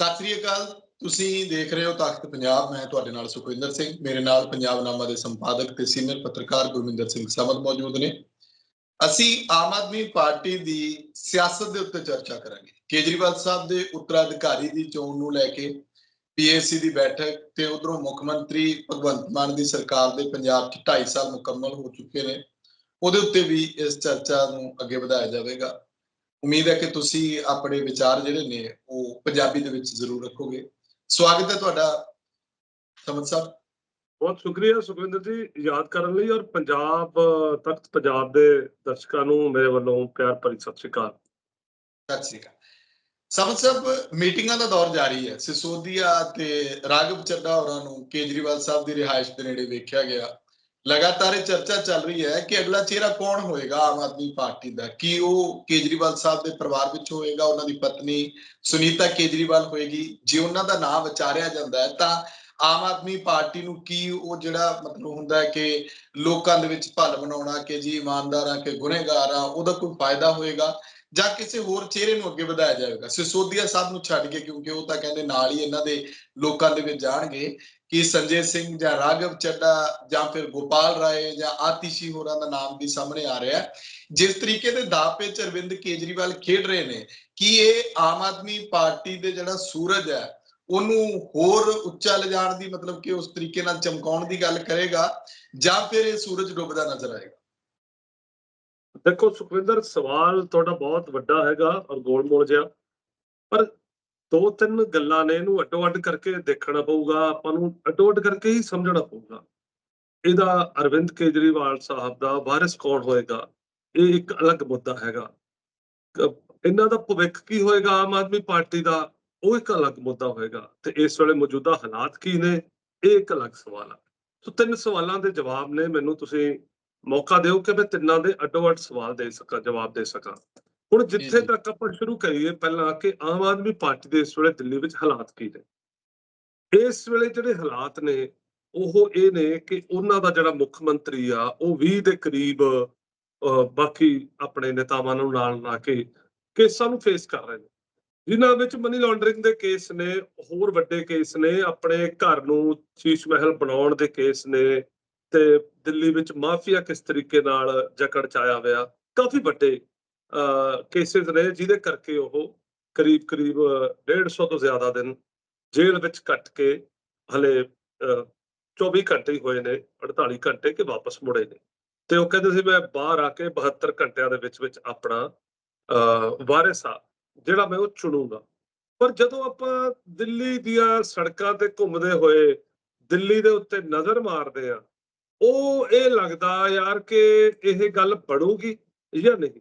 ਸਤਿ ਸ੍ਰੀ ਅਕਾਲ। ਤੁਸੀਂ ਦੇਖ ਰਹੇ ਹੋ ਤਖਤ ਪੰਜਾਬ। ਮੈਂ ਤੁਹਾਡੇ ਨਾਲ ਸੁਖਵਿੰਦਰ ਸਿੰਘ। ਮੇਰੇ ਨਾਲ ਪੰਜਾਬ ਨਾਮਾ ਦੇ ਸੰਪਾਦਕ ਤੇ ਸੀਨੀਅਰ ਪੱਤਰਕਾਰ ਗੁਰਮਿੰਦਰ ਸਿੰਘ ਸਮਦ ਮੌਜੂਦ ਨੇ। ਅਸੀਂ ਆਮ ਆਦਮੀ ਪਾਰਟੀ ਦੀ ਸਿਆਸਤ ਦੇ ਉੱਤੇ ਚਰਚਾ ਕਰਾਂਗੇ। ਕੇਜਰੀਵਾਲ ਸਾਹਿਬ ਦੇ ਉੱਤਰਾਧਿਕਾਰੀ ਦੀ ਚੋਣ ਨੂੰ ਲੈ ਕੇ ਪੀਏਸੀ ਦੀ ਬੈਠਕ ਤੇ ਉਧਰੋਂ ਮੁੱਖ ਮੰਤਰੀ ਭਗਵੰਤ ਮਾਨ ਦੀ ਸਰਕਾਰ ਦੇ ਪੰਜਾਬ 'ਚ 2.5 ਸਾਲ ਮੁਕੰਮਲ ਹੋ ਚੁੱਕੇ ਨੇ। ਉਹਦੇ ਉੱਤੇ ਵੀ ਇਸ ਚਰਚਾ ਨੂੰ ਅੱਗੇ ਵਧਾਇਆ ਜਾਵੇਗਾ। ਉਮੀਦ ਹੈ ਕਿ ਤੁਸੀਂ ਆਪਣੇ ਵਿਚਾਰ ਜਿਹੜੇ ਨੇ ਉਹ ਪੰਜਾਬੀ ਦੇ ਵਿੱਚ ਜ਼ਰੂਰ ਰੱਖੋਗੇ। ਸਵਾਗਤ ਹੈ ਤੁਹਾਡਾ ਸਮਨ ਸਾਹਿਬ। ਬਹੁਤ ਸ਼ੁਕਰੀਆ ਸੁਖਵਿੰਦਰ ਜੀ ਯਾਦ ਕਰਨ ਲਈ ਔਰ ਪੰਜਾਬ ਤਖਤ ਪੰਜਾਬ ਦੇ ਦਰਸ਼ਕਾਂ ਨੂੰ ਮੇਰੇ ਵੱਲੋਂ ਪਿਆਰ ਭਰੀ ਸਤਿ ਸ਼੍ਰੀ ਅਕਾਲ। ਸਤਿ ਸ੍ਰੀ ਅਕਾਲ। ਸਮਨ ਸਾਹਿਬ ਮੀਟਿੰਗਾਂ ਦਾ ਦੌਰ ਜਾਰੀ ਹੈ। ਸਿਸੋਦੀਆ ਤੇ ਰਾਘਵ ਚੱਡਾ ਹੋਰਾਂ ਨੂੰ ਕੇਜਰੀਵਾਲ ਸਾਹਿਬ ਦੀ ਰਿਹਾਇਸ਼ ਦੇ ਨੇੜੇ ਵੇਖਿਆ ਗਿਆ। ਲਗਾਤਾਰ ਇਹ ਚਰਚਾ ਚੱਲ ਰਹੀ ਹੈ ਕਿ ਅਗਲਾ ਚਿਹਰਾ ਕੌਣ ਹੋਏਗਾ ਆਮ ਆਦਮੀ ਪਾਰਟੀ ਦਾ? ਕੀ ਉਹ ਕੇਜਰੀਵਾਲ ਸਾਹਿਬ ਦੇ ਪਰਿਵਾਰ ਵਿੱਚ ਹੋਏਗਾ, ਉਹਨਾਂ ਦੀ ਪਤਨੀ ਸੁਨੀਤਾ ਕੇਜਰੀਵਾਲ ਹੋਏਗੀ? ਜੇ ਉਹਨਾਂ ਦਾ ਨਾਮ ਵਿਚਾਰਿਆ ਜਾਂਦਾ ਹੈ, ਤਾਂ ਆਮ ਆਦਮੀ ਪਾਰਟੀ ਨੂੰ ਕੀ ਉਹ ਜਿਹੜਾ ਮਤਲਬ ਹੁੰਦਾ ਹੈ ਕਿ ਲੋਕਾਂ ਦੇ ਵਿੱਚ ਭਲ ਬਣਾਉਣਾ ਕਿ ਜੀ ਇਮਾਨਦਾਰ ਆ, ਕਿ ਗੁਨੇਗਾਰ ਆ, ਉਹਦਾ ਕੋਈ ਫਾਇਦਾ ਹੋਏਗਾ? ਜਾਂ ਕਿਸੇ ਹੋਰ ਚਿਹਰੇ ਨੂੰ ਅੱਗੇ ਵਧਾਇਆ ਜਾਵੇਗਾ। ਸਿਸੋਦੀਆ ਸਾਹਿਬ ਨੂੰ ਛੱਡ ਕੇ, ਕਿਉਂਕਿ ਉਹ ਤਾਂ ਕਹਿੰਦੇ ਨਾਲ ਹੀ ਇਹਨਾਂ ਦੇ ਲੋਕਾਂ ਦੇ ਵਿੱਚ ਜਾਣਗੇ ਕਿ ਸੰਜੇ ਸਿੰਘ ਜਾਂ ਰਾਘਵ ਚੱਡਾ ਜਾਂ ਫਿਰ ਗੋਪਾਲ ਰਾਏ ਜਾਂ ਆਤਿਸ਼ੀ ਹੋਰਾਂ ਦਾ ਨਾਮ ਵੀ ਸਾਹਮਣੇ ਆ ਰਿਹਾ। ਹੈ ਜਿਸ ਤਰੀਕੇ ਦੇ ਦਾਪੇ ਚ ਅਰਵਿੰਦ ਕੇਜਰੀਵਾਲ ਖੇਡ ਰਹੇ ਨੇ, ਕਿ ਇਹ ਆਮ ਆਦਮੀ ਪਾਰਟੀ ਦੇ ਜਿਹੜਾ ਸੂਰਜ ਹੈ, ਉਹਨੂੰ ਹੋਰ ਉੱਚਾ ਲਿਜਾਣ ਦੀ ਮਤਲਬ ਕਿ ਉਸ ਤਰੀਕੇ ਨਾਲ ਚਮਕਾਉਣ ਦੀ ਗੱਲ ਕਰੇਗਾ ਜਾਂ ਫਿਰ ਇਹ ਸੂਰਜ ਡੁੱਬਦਾ ਨਜ਼ਰ ਆਏਗਾ? ਦੇਖੋ ਸੁਖਵਿੰਦਰ, ਸਵਾਲ ਤੁਹਾਡਾ ਬਹੁਤ ਵੱਡਾ ਹੈਗਾ ਔਰ ਗੋਲ-ਮੋਲ ਜਿਹਾ, ਪਰ ਦੋ ਤਿੰਨ ਗੱਲਾਂ ਨੇ ਇਹਨੂੰ ਅੱਡੋ-ਅੱਡ ਕਰਕੇ ਦੇਖਣਾ ਪਊਗਾ, ਆਪਾਂ ਨੂੰ ਅੱਡੋ-ਅੱਡ ਕਰਕੇ ਹੀ ਸਮਝਣਾ ਪਊਗਾ। ਇਹਦਾ ਅਰਵਿੰਦ ਕੇਜਰੀਵਾਲ ਸਾਹਿਬ ਦਾ ਵਾਰਿਸ ਕੌਣ ਹੋਏਗਾ? ਇਹ ਇੱਕ ਅਲੱਗ ਮੁੱਦਾ ਹੈਗਾ। ਇਹਨਾਂ ਦਾ ਭਵਿੱਖ ਕੀ ਹੋਏਗਾ ਆਮ ਆਦਮੀ ਪਾਰਟੀ ਦਾ? ਉਹ ਇੱਕ ਅਲੱਗ ਮੁੱਦਾ ਹੋਏਗਾ ਤੇ ਇਸ ਵੇਲੇ ਮੌਜੂਦਾ ਹਾਲਾਤ ਕੀ ਨੇ? ਇਹ ਇੱਕ ਅਲੱਗ ਸਵਾਲ ਆ। ਸੋ ਤਿੰਨ ਸਵਾਲਾਂ ਦੇ ਜਵਾਬ ਨੇ, ਮੈਨੂੰ ਤੁਸੀਂ ਮੌਕਾ ਦਿਓ ਕਿ ਮੈਂ ਤਿੰਨਾਂ ਦੇ ਅੱਡੋ-ਅੱਡ ਸਵਾਲ ਦੇ ਸਕਾਂ ਜਵਾਬ ਦੇ ਸਕਾਂ। ਹੁਣ ਜਿੱਥੇ। ਤੱਕ ਆਪਾਂ ਸ਼ੁਰੂ ਕਰੀਏ ਪਹਿਲਾਂ ਕਿ ਆਮ ਆਦਮੀ ਪਾਰਟੀ ਦੇ ਇਸ ਵੇਲੇ ਦਿੱਲੀ ਵਿੱਚ ਹਾਲਾਤ ਕੀ ਨੇ? ਇਸ ਵੇਲੇ ਜਿਹੜੇ ਹਾਲਾਤ ਨੇ ਉਹ ਇਹ ਨੇ ਕਿ ਉਹਨਾਂ ਦਾ ਜਿਹੜਾ ਮੁੱਖ ਮੰਤਰੀ ਆ ਉਹ 20 ਦੇ ਕਰੀਬ ਬਾਕੀ ਆਪਣੇ ਨੇਤਾਵਾਂ ਨੂੰ ਨਾਲ ਲਾ ਕੇ ਕੇਸਾਂ ਨੂੰ ਫੇਸ ਕਰ ਰਹੇ ਨੇ। ਜਿਨ੍ਹਾਂ ਵਿੱਚ ਮਨੀ ਲਾਂਡਰਿੰਗ ਦੇ ਕੇਸ ਨੇ ਹੋਰ ਵੱਡੇ ਕੇਸ ਨੇ ਆਪਣੇ ਘਰ ਨੂੰ ਸ਼ੀਸ਼ ਮਹਿਲ ਬਣਾਉਣ ਦੇ ਕੇਸ ਨੇ ਤੇ ਦਿੱਲੀ ਵਿੱਚ ਮਾਫੀਆ ਕਿਸ ਤਰੀਕੇ ਨਾਲ ਜਕੜ ਚ ਆਇਆ ਹੋਇਆ ਕਾਫੀ ਵੱਡੇ ਕੇਸਿਸ ਨੇ ਜਿਹਦੇ ਕਰਕੇ ਉਹ ਕਰੀਬ ਕਰੀਬ 150 ਤੋਂ ਜ਼ਿਆਦਾ ਦਿਨ ਜੇਲ੍ਹ ਵਿੱਚ ਕੱਟ ਕੇ ਹਲੇ ਅਹ, 24 ਘੰਟੇ ਹੀ ਹੋਏ ਨੇ 48 ਘੰਟੇ ਕਿ ਵਾਪਸ ਮੁੜੇ ਨੇ। ਤੇ ਉਹ ਕਹਿੰਦੇ ਸੀ ਮੈਂ ਬਾਹਰ ਆ ਕੇ 72 ਘੰਟਿਆਂ ਦੇ ਵਿੱਚ ਵਿੱਚ ਆਪਣਾ ਅਹ, ਵਾਰਿਸ ਆ ਜਿਹੜਾ ਮੈਂ ਉਹ ਚੁਣੂਗਾ। ਪਰ ਜਦੋਂ ਆਪਾਂ ਦਿੱਲੀ ਦੀਆਂ ਸੜਕਾਂ ਤੇ ਘੁੰਮਦੇ ਹੋਏ ਦਿੱਲੀ ਦੇ ਉੱਤੇ ਨਜ਼ਰ ਮਾਰਦੇ ਆ ਉਹ ਇਹ ਲੱਗਦਾ ਯਾਰ ਕਿ ਇਹ ਗੱਲ ਬਣੂਗੀ ਜਾਂ ਨਹੀਂ?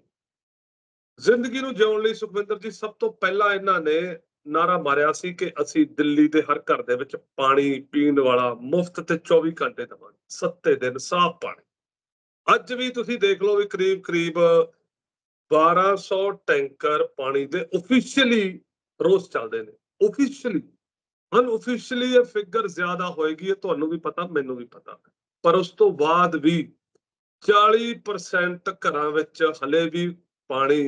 ਜ਼ਿੰਦਗੀ ਨੂੰ ਜਿਉਣ ਲਈ ਸੁਖਵਿੰਦਰ ਜੀ ਸਭ ਤੋਂ ਪਹਿਲਾਂ ਇਹਨਾਂ ਨੇ ਨਾਰਾ ਮਾਰਿਆ ਸੀ ਕਿ ਅਸੀਂ ਦਿੱਲੀ ਦੇ ਹਰ ਘਰ ਦੇ ਵਿੱਚ ਪਾਣੀ ਪੀਣ ਵਾਲਾ ਮੁਫਤ ਤੇ 24 ਘੰਟੇ ਦੇਵਾਂਗੇ ਸੱਤੇ ਦਿਨ ਸਾਫ਼ ਪਾਣੀ। ਅੱਜ ਵੀ ਤੁਸੀਂ ਦੇਖ ਲਓ ਵੀ ਕਰੀਬ ਕਰੀਬ 1200 ਟੈਂਕਰ ਪਾਣੀ ਦੇ ਆਫੀਸ਼ੀਅਲੀ ਰੋਜ਼ ਚੱਲਦੇ ਨੇ ਆਫੀਸ਼ੀਅਲੀ ਅਨਆਫੀਸ਼ੀਅਲੀ ਇਹ ਫਿਗਰ ਜ਼ਿਆਦਾ ਹੋਏਗੀ, ਇਹ ਤੁਹਾਨੂੰ ਵੀ ਪਤਾ, ਮੈਨੂੰ ਵੀ ਪਤਾ। ਪਰ ਉਸ ਤੋਂ ਬਾਅਦ ਵੀ 40% ਘਰਾਂ ਵਿੱਚ ਹਲੇ ਵੀ ਪਾਣੀ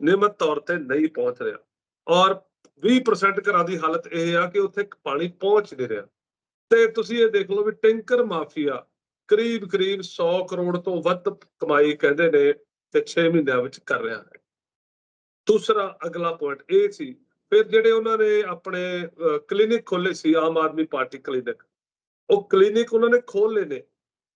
ਨਿਯਮਤ ਤੌਰ ਤੇ ਨਹੀਂ ਪਹੁੰਚ ਰਿਹਾ। ਔਰ 20% ਘਰਾਂ ਦੀ ਹਾਲਤ ਇਹ ਆ ਕਿ ਉੱਥੇ ਪਾਣੀ ਪਹੁੰਚ ਨਹੀਂ ਰਿਹਾ। ਤੇ ਤੁਸੀਂ ਇਹ ਦੇਖ ਲਓ ਵੀ ਟੈਂਕਰ ਮਾਫੀਆ ਕਰੀਬ ਕਰੀਬ 100 ਕਰੋੜ ਤੋਂ ਵੱਧ ਕਮਾਈ ਕਹਿੰਦੇ ਨੇ ਤੇ 6 ਮਹੀਨਿਆਂ ਵਿੱਚ ਕਰ ਰਿਹਾ ਹੈ। ਦੂਸਰਾ ਅਗਲਾ ਪੁਆਇੰਟ ਇਹ ਸੀ, ਫਿਰ ਜਿਹੜੇ ਉਹਨਾਂ ਨੇ ਆਪਣੇ ਕਲੀਨਿਕ ਖੋਲੇ ਸੀ, ਆਮ ਆਦਮੀ ਪਾਰਟੀ ਕਲੀਨਿਕ ਉਹ ਕਲੀਨਿਕ ਉਹਨਾਂ ਨੇ ਖੋਲ ਲਏ ਨੇ।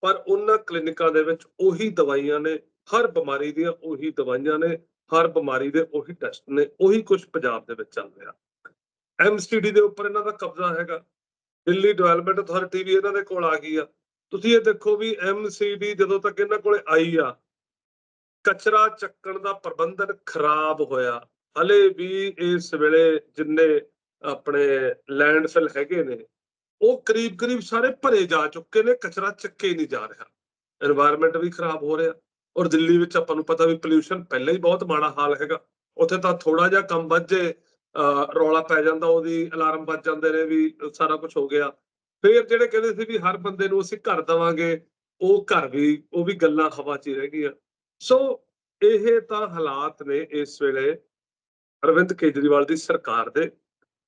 ਪਰ ਉਹਨਾਂ ਕਲੀਨਿਕਾਂ ਦੇ ਵਿੱਚ ਉਹੀ ਦਵਾਈਆਂ ਨੇ, ਹਰ ਬਿਮਾਰੀ ਦੀਆਂ ਉਹੀ ਦਵਾਈਆਂ ਨੇ, ਹਰ ਬਿਮਾਰੀ ਦੇ ਉਹੀ ਟੈਸਟ ਨੇ, ਉਹੀ ਕੁਝ ਪੰਜਾਬ ਦੇ ਵਿੱਚ ਚੱਲ ਰਿਹਾ। ਐਮਸੀਡੀ ਦੇ ਉੱਪਰ ਇਹਨਾਂ ਦਾ ਕਬਜ਼ਾ ਹੈਗਾ। ਦਿੱਲੀ ਡਿਵੈਲਪਮੈਂਟ ਅਥਾਰਟੀ ਵੀ ਇਹਨਾਂ ਦੇ ਕੋਲ ਆ ਗਈ ਆ। ਤੁਸੀਂ ਇਹ ਦੇਖੋ ਵੀ ਐਮਸੀਡੀ ਜਦੋਂ ਤੱਕ ਇਹਨਾਂ ਕੋਲੇ ਆਈ ਆ, ਕਚਰਾ ਚੱਕਣ ਦਾ ਪ੍ਰਬੰਧਨ ਖਰਾਬ ਹੋਇਆ। ਹਲੇ ਵੀ ਇਸ ਵੇਲੇ ਜਿੰਨੇ ਆਪਣੇ ਲੈਂਡਫਿਲ ਹੈਗੇ ਨੇ ਉਹ ਕਰੀਬ ਕਰੀਬ ਸਾਰੇ ਭਰੇ ਜਾ ਚੁੱਕੇ ਨੇ, ਕਚਰਾ ਚੱਕੇ ਨਹੀਂ ਜਾ ਰਿਹਾ। এনवायरमेंट ਵੀ ਖਰਾਬ ਹੋ ਰਿਹਾ। ਔਰ ਦਿੱਲੀ ਵਿੱਚ ਆਪਾਂ ਨੂੰ ਪਤਾ ਵੀ ਪੋਲੂਸ਼ਨ ਪਹਿਲਾਂ ਹੀ ਬਹੁਤ ਮਾੜਾ ਹਾਲ ਹੈਗਾ। ਉੱਥੇ ਤਾਂ ਥੋੜਾ ਜਿਹਾ ਕੰਮ ਵੱਜੇ ਰੌਲਾ ਪੈ ਜਾਂਦਾ, ਉਹਦੀ ਅਲਾਰਮ ਵੱਜ ਜਾਂਦੇ ਨੇ ਵੀ ਸਾਰਾ ਕੁਝ ਹੋ ਗਿਆ। ਫੇਰ ਜਿਹੜੇ ਕਹਿੰਦੇ ਸੀ ਵੀ ਹਰ ਬੰਦੇ ਨੂੰ ਅਸੀਂ ਘਰ ਦਵਾਂਗੇ, ਉਹ ਘਰ ਵੀ, ਉਹ ਵੀ ਗੱਲਾਂ ਹਵਾ 'ਚ ਹੀ ਰਹਿ ਗਈਆਂ। ਸੋ ਇਹ ਤਾਂ ਹਾਲਾਤ ਨੇ ਇਸ ਵੇਲੇ। ਅਰਵਿੰਦ ਕੇਜਰੀਵਾਲ ਦੀ ਸਰਕਾਰ ਦੇ।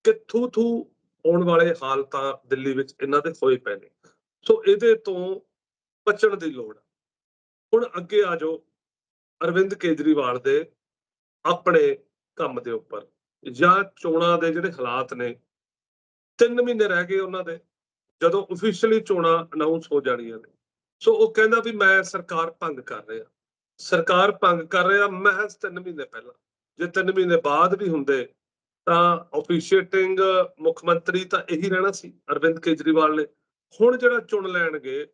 ਕਿੱਥੋਂ ਥੂ ਆਉਣ ਵਾਲੇ ਹਾਲਤਾਂ ਦਿੱਲੀ ਵਿੱਚ ਇਹਨਾਂ ਦੇ ਹੋਏ ਪਏ ਨੇ। ਸੋ ਇਹਦੇ ਤੋਂ ਬਚਣ ਦੀ ਲੋੜ ਹੈ ਹੁਣ ਅੱਗੇ ਆ ਜਾਓ ਅਰਵਿੰਦ ਕੇਜਰੀਵਾਲ ਦੇ ਆਪਣੇ ਕੰਮ ਦੇ ਉੱਪਰ। ਜਾਂ ਚੋਣਾਂ ਦੇ ਜਿਹੜੇ ਹਾਲਾਤ ਨੇ 3 ਮਹੀਨੇ ਰਹਿ ਗਏ ਉਹਨਾਂ ਦੇ, ਜਦੋਂ ਅਫੀਸ਼ੀਅਲੀ ਚੋਣਾਂ ਅਨਾਉਂਸ ਹੋ ਜਾਣੀਆਂ ਨੇ। ਸੋ ਉਹ ਕਹਿੰਦਾ ਵੀ ਮੈਂ ਸਰਕਾਰ ਭੰਗ ਕਰ ਰਿਹਾ। ਸਰਕਾਰ ਭੰਗ ਕਰ ਰਿਹਾ ਮਹਿਜ਼ 3 ਮਹੀਨੇ ਪਹਿਲਾਂ। ਜੇ 3 ਮਹੀਨੇ ਬਾਅਦ ਵੀ ਹੁੰਦੇ ਤਾਂ ਅਫੀਸ਼ੀਏਟਿੰਗ ਮੁੱਖ ਮੰਤਰੀ ਤਾਂ ਇਹੀ ਰਹਿਣਾ ਸੀ, ਅਰਵਿੰਦ ਕੇਜਰੀਵਾਲ ਨੇ। ਹੁਣ ਜਿਹੜਾ ਚੁਣ ਲੈਣਗੇ,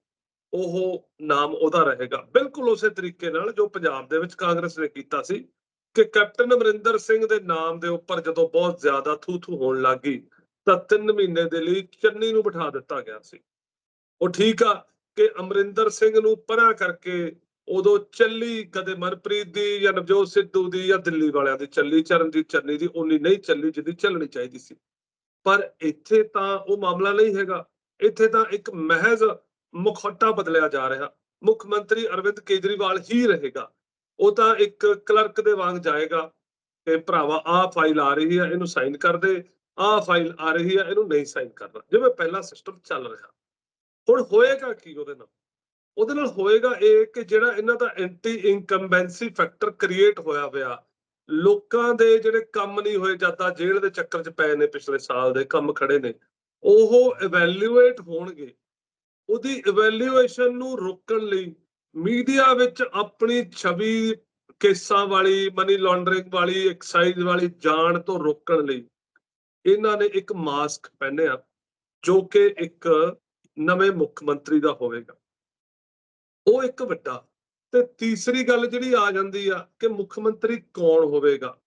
ਉਹ ਨਾਮ ਉਹਦਾ ਰਹੇਗਾ। ਬਿਲਕੁਲ ਉਸੇ ਤਰੀਕੇ ਨਾਲ ਜੋ ਪੰਜਾਬ ਦੇ ਵਿੱਚ ਕਾਂਗਰਸ ਨੇ ਕੀਤਾ ਸੀ, ਕਿ ਕੈਪਟਨ ਅਮਰਿੰਦਰ ਸਿੰਘ ਦੇ ਨਾਮ ਦੇ ਉੱਪਰ ਜਦੋਂ ਬਹੁਤ ਜ਼ਿਆਦਾ ਥੂ ਥੂ ਹੋਣ ਲੱਗੀ ਤਾਂ 3 ਮਹੀਨੇ ਦੇ ਲਈ ਚੰਨੀ ਨੂੰ ਬਿਠਾ ਦਿੱਤਾ ਗਿਆ ਸੀ। ਉਹ ਠੀਕ ਆ ਕਿ ਅਮਰਿੰਦਰ ਸਿੰਘ ਨੂੰ ਪਰਾਂ ਕਰਕੇ ਉਦੋਂ ਚੱਲੀ ਕਦੇ ਮਨਪ੍ਰੀਤ ਦੀ ਜਾਂ ਨਵਜੋਤ ਸਿੱਧੂ ਦੀ ਜਾਂ ਦਿੱਲੀ ਵਾਲਿਆਂ ਦੀ, ਚੱਲੀ ਚਰਨਜੀਤ ਚੰਨੀ ਦੀ ਉਨੀ ਨਹੀਂ ਚੱਲੀ ਜਿੱਦੀ ਚੱਲਣੀ ਚਾਹੀਦੀ ਸੀ। ਪਰ ਇੱਥੇ ਤਾਂ ਉਹ ਮਾਮਲਾ ਨਹੀਂ ਹੈਗਾ। ਇੱਥੇ ਤਾਂ ਇੱਕ ਮਹਿਜ਼ ਮੁਖੌਟਾ ਬਦਲਿਆ ਜਾ ਰਿਹਾ। ਮੁੱਖ ਮੰਤਰੀ ਅਰਵਿੰਦ ਕੇਜਰੀਵਾਲ ਹੀ ਰਹੇਗਾ। ਉਹ ਤਾਂ ਇੱਕ ਕਲਰਕ ਦੇ ਵਾਂਗ ਜਾਏਗਾ ਕਿ ਭਰਾਵਾ, ਆਹ ਫਾਈਲ ਆ ਰਹੀ ਹੈ, ਇਹਨੂੰ ਸਾਈਨ ਕਰ ਦੇ। ਆਹ ਫਾਈਲ ਆ ਰਹੀ ਹੈ, ਇਹਨੂੰ ਨਹੀਂ ਸਾਈਨ ਕਰਨਾ। ਜਿਵੇਂ ਪਹਿਲਾ ਸਿਸਟਮ ਚੱਲ ਰਿਹਾ। ਹੁਣ ਹੋਏਗਾ ਕੀ ਉਹਦੇ ਨਾਲ? ਉਹਦੇ ਨਾਲ ਹੋਏਗਾ ਇਹ ਕਿ ਜਿਹੜਾ ਇਹਨਾਂ ਦਾ ਐਂਟੀ ਇਨਕੰਬੈਂਸੀ ਫੈਕਟਰ ਕ੍ਰੀਏਟ ਹੋਇਆ ਹੋਇਆ ਲੋਕਾਂ ਦੇ ਜਿਹੜੇ ਕੰਮ ਨਹੀਂ ਹੋਏ ਜਾਂਦਾ, ਜੇਲ੍ਹ ਦੇ ਚੱਕਰ 'ਚ ਪਏ ਨੇ ਪਿਛਲੇ ਸਾਲ ਦੇ, ਕੰਮ ਖੜੇ ਨੇ, ਉਹ ਇਵੈਲੂਏਟ ਹੋਣਗੇ। ਉਹਦੀ ਇਵੈਲੂਏਸ਼ਨ ਨੂੰ ਰੋਕਣ ਲਈ ਮੀਡੀਆ ਵਿੱਚ ਆਪਣੀ ਛਵੀ ਕੇਸਾਂ ਵਾਲੀ ਮਨੀ ਲਾਂਡਰਿੰਗ ਵਾਲੀ ਐਕਸਾਈਜ਼ ਵਾਲੀ ਜਾਣ ਤੋਂ ਰੋਕਣ ਲਈ ਇਹਨਾਂ ਨੇ ਇੱਕ ਮਾਸਕ ਪਹਿਨਿਆ, ਜੋ ਕਿ ਇੱਕ ਨਵੇਂ ਮੁੱਖ ਮੰਤਰੀ ਦਾ ਹੋਵੇਗਾ। ਉਹ ਇੱਕ ਵੱਡਾ। ਤੇ ਤੀਸਰੀ ਗੱਲ ਜਿਹੜੀ ਆ ਜਾਂਦੀ ਆ ਕਿ ਮੁੱਖ ਮੰਤਰੀ ਕੌਣ ਹੋਵੇਗਾ?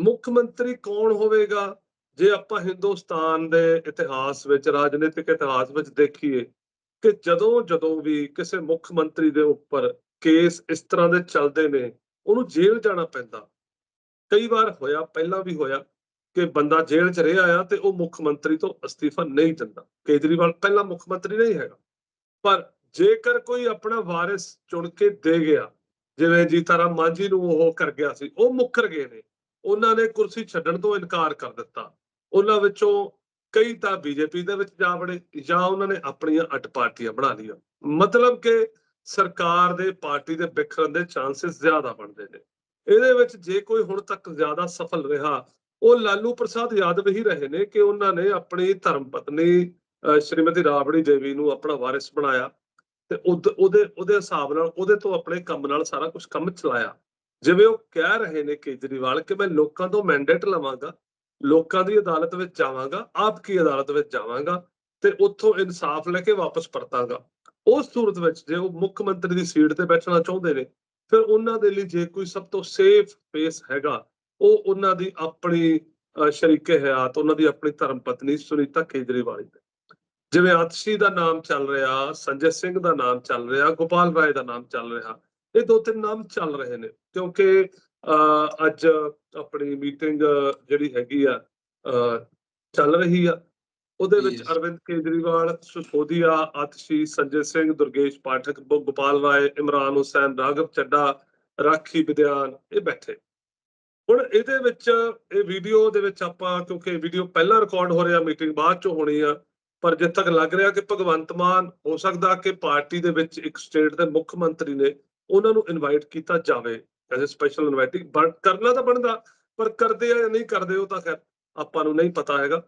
ਮੁੱਖ ਮੰਤਰੀ ਕੌਣ ਹੋਵੇਗਾ? ਜੇ ਆਪਾਂ ਹਿੰਦੁਸਤਾਨ ਦੇ ਇਤਿਹਾਸ ਵਿੱਚ, ਰਾਜਨੀਤਿਕ ਇਤਿਹਾਸ ਵਿੱਚ ਦੇਖੀਏ ਕਿ ਜਦੋਂ ਜਦੋਂ ਵੀ ਕਿਸੇ ਮੁੱਖ ਮੰਤਰੀ ਦੇ ਉੱਪਰ ਕੇਸ ਇਸ ਤਰ੍ਹਾਂ ਦੇ ਚੱਲਦੇ ਨੇ, ਉਹਨੂੰ ਜੇਲ੍ਹ ਜਾਣਾ ਪੈਂਦਾ। ਕਈ ਵਾਰ ਹੋਇਆ, ਪਹਿਲਾਂ ਵੀ ਹੋਇਆ ਕਿ ਬੰਦਾ ਜੇਲ੍ਹ 'ਚ ਰਿਹਾ ਆ ਤੇ ਉਹ ਮੁੱਖ ਮੰਤਰੀ ਤੋਂ ਅਸਤੀਫਾ ਨਹੀਂ ਦਿੰਦਾ। ਕੇਜਰੀਵਾਲ ਪਹਿਲਾਂ ਮੁੱਖ ਮੰਤਰੀ ਨਹੀਂ ਹੈਗਾ। ਪਰ ਜੇਕਰ ਕੋਈ ਆਪਣਾ ਵਾਰਿਸ ਚੁਣ ਕੇ ਦੇ ਗਿਆ, ਜਿਵੇਂ ਜੀਤਾਰਾਮ ਮਾਂਝੀ ਨੂੰ ਉਹ ਕਰ ਗਿਆ ਸੀ, ਉਹ ਮੁੱਕਰ ਗਏ ਨੇ, ਉਹਨਾਂ ਨੇ ਕੁਰਸੀ ਛੱਡਣ ਤੋਂ ਇਨਕਾਰ ਕਰ ਦਿੱਤਾ। ਉਹਨਾਂ ਵਿੱਚੋਂ ਕਈ ਤਾਂ ਬੀਜੇਪੀ ਦੇ ਵਿੱਚ ਜਾ ਵੜੇ, ਜਾਂ ਉਹਨਾਂ ਨੇ ਆਪਣੀਆਂ ਅਟ ਪਾਰਟੀਆਂ ਬਣਾ ਲਈਆਂ। ਮਤਲਬ ਕਿ ਸਰਕਾਰ ਦੇ ਪਾਰਟੀ ਦੇ ਵਿਖਰਨ ਦੇ ਚਾਂਸਸ ਜ਼ਿਆਦਾ ਬਣਦੇ ਨੇ। ਇਹਦੇ ਵਿੱਚ ਜੇ ਕੋਈ ਹੁਣ ਤੱਕ ਜ਼ਿਆਦਾ ਸਫਲ ਰਿਹਾ, ਉਹ ਲਾਲੂ ਪ੍ਰਸਾਦ ਯਾਦਵ ਹੀ ਰਹੇ ਨੇ ਕਿ ਉਹਨਾਂ ਨੇ ਆਪਣੀ ਧਰਮ ਪਤਨੀ ਅਹ ਸ਼੍ਰੀਮਤੀ ਰਾਬੜੀ ਦੇਵੀ ਨੂੰ ਆਪਣਾ ਵਾਰਿਸ ਬਣਾਇਆ। ਤੇ ਉਦ- ਉਹਦੇ ਉਹਦੇ ਹਿਸਾਬ ਨਾਲ, ਉਹਦੇ ਤੋਂ ਆਪਣੇ ਕੰਮ ਨਾਲ ਸਾਰਾ ਕੁਝ ਕੰਮ ਚਲਾਇਆ। ਜਿਵੇਂ ਉਹ ਕਹਿ ਰਹੇ ਨੇ ਕੇਜਰੀਵਾਲ ਕਿ ਮੈਂ ਲੋਕਾਂ ਤੋਂ ਮੈਂਡੇਟ ਲਵਾਂਗਾ, ਲੋਕਾਂ ਦੀ ਅਦਾਲਤ ਵਿੱਚ ਜਾਵਾਂਗਾ, ਆਪ ਕੀ ਅਦਾਲਤ ਵਿੱਚ ਜਾਵਾਂਗਾ ਤੇ ਉੱਥੋਂ ਇਨਸਾਫ ਲੈ ਕੇ ਵਾਪਸ ਪਰਤਾਂਗਾ। ਉਸ ਸੂਰਤ ਵਿੱਚ ਜੇ ਉਹ ਮੁੱਖ ਮੰਤਰੀ ਦੀ ਸੀਟ ਤੇ ਬੈਠਣਾ ਚਾਹੁੰਦੇ ਨੇ, ਫਿਰ ਉਹਨਾਂ ਦੇ ਲਈ ਜੇ ਕੋਈ ਸਭ ਤੋਂ ਸੇਫ ਪੇਸ ਹੈਗਾ, ਉਹ ਉਹਨਾਂ ਦੀ ਆਪਣੀ ਸ਼ਰੀਕੇ ਹਯਾਤ, ਉਹਨਾਂ ਦੀ ਆਪਣੀ ਧਰਮ ਪਤਨੀ ਸੁਨੀਤਾ ਕੇਜਰੀਵਾਲ ਹੈ ਜਿਵੇਂ ਆਤਸ਼ੀ ਦਾ ਨਾਮ ਚੱਲ ਰਿਹਾ ਸੰਜੇ ਸਿੰਘ ਦਾ ਨਾਮ ਚੱਲ ਰਿਹਾ ਗੋਪਾਲ ਰਾਏ ਦਾ ਨਾਮ ਚੱਲ ਰਿਹਾ ਇਹ ਦੋ ਤਿੰਨ ਨਾਮ ਚੱਲ ਰਹੇ ਨੇ ਕਿਉਂਕਿ ਅੱਜ ਆਪਣੀ ਮੀਟਿੰਗ ਜਿਹੜੀ ਹੈਗੀ ਆ ਚੱਲ ਰਹੀ ਆ ਉਹਦੇ ਵਿੱਚ. ਅਰਵਿੰਦ ਕੇਜਰੀਵਾਲ ਸੁਸੋਦੀਆ ਆਤਸ਼ੀ ਸੰਜੇ ਸਿੰਘ ਦੁਰਗੇਸ਼ ਪਾਠਕ ਗੋਪਾਲ ਰਾਏ ਇਮਰਾਨ ਹੁਸੈਨ ਰਾਘਵ ਚੱਡਾ ਰਾਖੀ ਵਿਦਿਆਨ ਇਹ ਬੈਠੇ ਹੁਣ ਇਹਦੇ ਵਿੱਚ ਇਹ ਵੀਡੀਓ ਦੇ ਵਿੱਚ ਆਪਾਂ ਕਿਉਂਕਿ ਵੀਡੀਓ ਪਹਿਲਾਂ ਰਿਕਾਰਡ ਹੋ ਰਿਹਾ ਮੀਟਿੰਗ ਬਾਅਦ ਚ ਹੋਣੀ ਆ ਪਰ ਜਿੱਥੇ ਤੱਕ ਲੱਗ ਰਿਹਾ ਕਿ ਭਗਵੰਤ ਮਾਨ ਹੋ ਸਕਦਾ ਕਿ ਪਾਰਟੀ ਦੇ ਵਿੱਚ ਇੱਕ ਸਟੇਟ ਦੇ ਮੁੱਖ ਮੰਤਰੀ ਨੇ ਉਹਨਾਂ ਨੂੰ ਇਨਵਾਈਟ ਕੀਤਾ ਜਾਵੇ ਐਜ਼ ਅ ਸਪੈਸ਼ਲ ਇਨਵਾਈਟਿੰਗ ਕਰਨਾ ਤਾਂ ਬਣਦਾ, ਪਰ ਕਰਦੇ ਆ ਜਾਂ ਨਹੀਂ ਕਰਦੇ ਉਹ ਤਾਂ ਖੈਰ ਆਪਾਂ ਨੂੰ ਨਹੀਂ ਪਤਾ ਹੈਗਾ।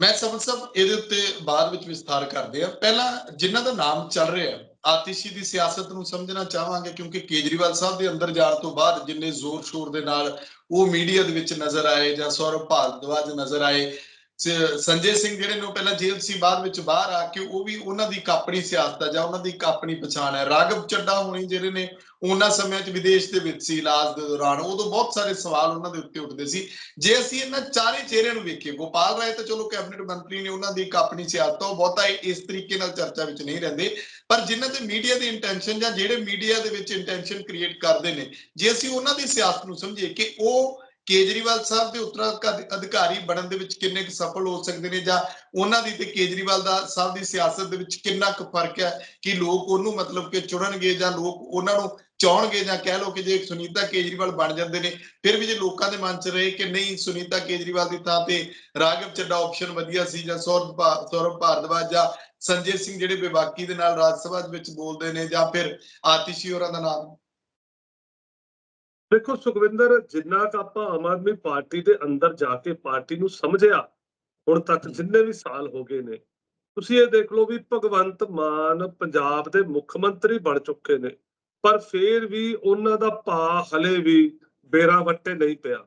ਮੈਂ ਸਮਝ, ਸਭ ਇਹਦੇ ਉੱਤੇ ਬਾਅਦ ਵਿੱਚ ਵਿਸਥਾਰ ਕਰਦੇ ਆ ਪਹਿਲਾਂ ਜਿਨ੍ਹਾਂ ਦਾ ਨਾਮ ਚੱਲ ਰਿਹਾ ਆਤਿਸ਼ੀ ਦੀ ਸਿਆਸਤ ਨੂੰ ਸਮਝਣਾ ਚਾਹਾਂਗੇ ਕਿਉਂਕਿ ਕੇਜਰੀਵਾਲ ਸਾਹਿਬ ਦੇ ਅੰਦਰ ਜਾਣ ਤੋਂ ਬਾਅਦ ਜਿੰਨੇ ਜ਼ੋਰ ਸ਼ੋਰ ਦੇ ਨਾਲ ਉਹ ਮੀਡੀਆ ਦੇ ਵਿੱਚ ਨਜ਼ਰ ਆਏ ਜਾਂ ਸੌਰਵ ਭਾਰਦਵਾਜ ਨਜ਼ਰ ਆਏ ਸੰਜੇ ਸਿੰਘ ਜਿਹੜੇ ਨੂੰ ਪਹਿਲਾਂ ਜੇਲ੍ਹ ਸੀ, ਬਾਅਦ ਵਿੱਚ ਬਾਹਰ ਆ ਕੇ ਉਹ ਵੀ ਉਹਨਾਂ ਦੀ ਇੱਕ ਸਿਆਸਤ ਹੈ ਜਾਂ ਉਹਨਾਂ ਦੀ ਇੱਕ ਪਛਾਣ ਹੈ ਰਾਘਵ ਚੱਡਾ ਹੋਣੀ ਜਿਹੜੇ ਨੇ ਉਹਨਾਂ ਸਮਿਆਂ 'ਚ ਵਿਦੇਸ਼ ਦੇ ਵਿੱਚ ਸੀ, ਇਲਾਜ ਦੇ ਦੌਰਾਨ। ਉਦੋਂ ਬਹੁਤ ਸਾਰੇ ਸਵਾਲ ਉਹਨਾਂ ਦੇ ਉੱਤੇ ਉੱਠਦੇ ਸੀ। ਜੇ ਅਸੀਂ ਇਹਨਾਂ ਚਾਰੇ ਚਿਹਰਿਆਂ ਨੂੰ ਵੇਖੀਏ, ਗੋਪਾਲ ਰਾਏ ਤਾਂ ਚਲੋ ਕੈਬਨਿਟ ਮੰਤਰੀ ਨੇ ਉਹਨਾਂ ਦੀ ਇੱਕ ਆਪਣੀ ਸਿਆਸਤ ਉਹ ਬਹੁਤਾ ਇਸ ਤਰੀਕੇ ਨਾਲ ਚਰਚਾ ਵਿੱਚ ਨਹੀਂ ਰਹਿੰਦੇ। ਪਰ ਜਿਨ੍ਹਾਂ ਦੇ ਮੀਡੀਆ ਦੀ ਇੰਟੈਂਸ਼ਨ ਜਾਂ ਜਿਹੜੇ ਮੀਡੀਆ ਦੇ ਵਿੱਚ ਇੰਟੈਂਸ਼ਨ ਕ੍ਰੀਏਟ ਕਰਦੇ ਨੇ, ਜੇ ਅਸੀਂ ਉਹਨਾਂ ਦੀ ਸਿਆਸਤ ਨੂੰ ਸਮਝੀਏ ਕਿ ਉਹ ਕੇਜਰੀਵਾਲ ਸਾਹਿਬ ਦੇ ਉੱਤਰਾਧਿਕਾਰੀ ਅਧਿਕਾਰੀ ਬਣਨ ਦੇ ਵਿੱਚ ਕਿੰਨੇ ਕੁ ਸਫਲ ਹੋ ਸਕਦੇ ਨੇ ਜਾਂ ਉਹਨਾਂ ਦੀ ਤੇ ਕੇਜਰੀਵਾਲ ਦਾ ਸਾਹਿਬ ਦੀ ਸਿਆਸਤ ਦੇ ਵਿੱਚ ਕਿੰਨਾ ਕੁ ਫ਼ਰਕ ਹੈ ਕਿ ਲੋਕ ਉਹਨੂੰ ਮਤਲਬ ਕਿ ਚੁਣਨਗੇ ਜਾਂ ਲੋਕ ਉਹਨਾਂ ਨੂੰ ਚਾਹਣਗੇ ਜਾਂ ਕਹਿ ਲਓ ਕਿ ਜੇ ਸੁਨੀਤਾ ਕੇਜਰੀਵਾਲ ਬਣ ਜਾਂਦੇ ਨੇ, ਫਿਰ ਵੀ ਜੇ ਲੋਕਾਂ ਦੇ ਮਨ 'ਚ ਰਹੇ ਕਿ ਨਹੀਂ ਸੁਨੀਤਾ ਕੇਜਰੀਵਾਲ ਦੀ ਥਾਂ ਤੇ ਰਾਘਵ ਚੱਡਾ ਆਪਸ਼ਨ ਵਧੀਆ ਸੀ ਜਾਂ ਸੌਰਭ ਭਾ- ਸੌਰਭ ਭਾਰਦਵਾਜ ਜਾਂ ਸੰਜੇ ਸਿੰਘ ਜਿਹੜੇ ਬੇਬਾਕੀ ਦੇ ਨਾਲ ਰਾਜ ਸਭਾ ਵਿੱਚ ਬੋਲਦੇ ਨੇ ਜਾਂ ਫਿਰ ਆਤਿਸ਼ੀ ਹੋਰਾਂ ਦਾ ਨਾਮ। ਦੇਖੋ ਸੁਖਵਿੰਦਰ, ਜਿੰਨਾ ਕੁ ਆਪਾਂ ਆਮ ਆਦਮੀ ਪਾਰਟੀ ਦੇ ਅੰਦਰ ਜਾ ਕੇ ਪਾਰਟੀ ਨੂੰ ਸਮਝਿਆ, ਹੁਣ ਤੱਕ ਜਿੰਨੇ ਵੀ ਸਾਲ ਹੋ ਗਏ ਨੇ, ਤੁਸੀਂ ਇਹ ਦੇਖ ਲਓ ਵੀ ਭਗਵੰਤ ਮਾਨ ਪੰਜਾਬ ਦੇ ਮੁੱਖ ਮੰਤਰੀ ਬਣ ਚੁੱਕੇ ਨੇ, ਪਰ ਫੇਰ ਵੀ ਉਹਨਾਂ ਦਾ ਭਾ ਹਲੇ ਵੀ ਬੇਰਾ ਵੱਟੇ ਨਹੀਂ ਪਿਆ।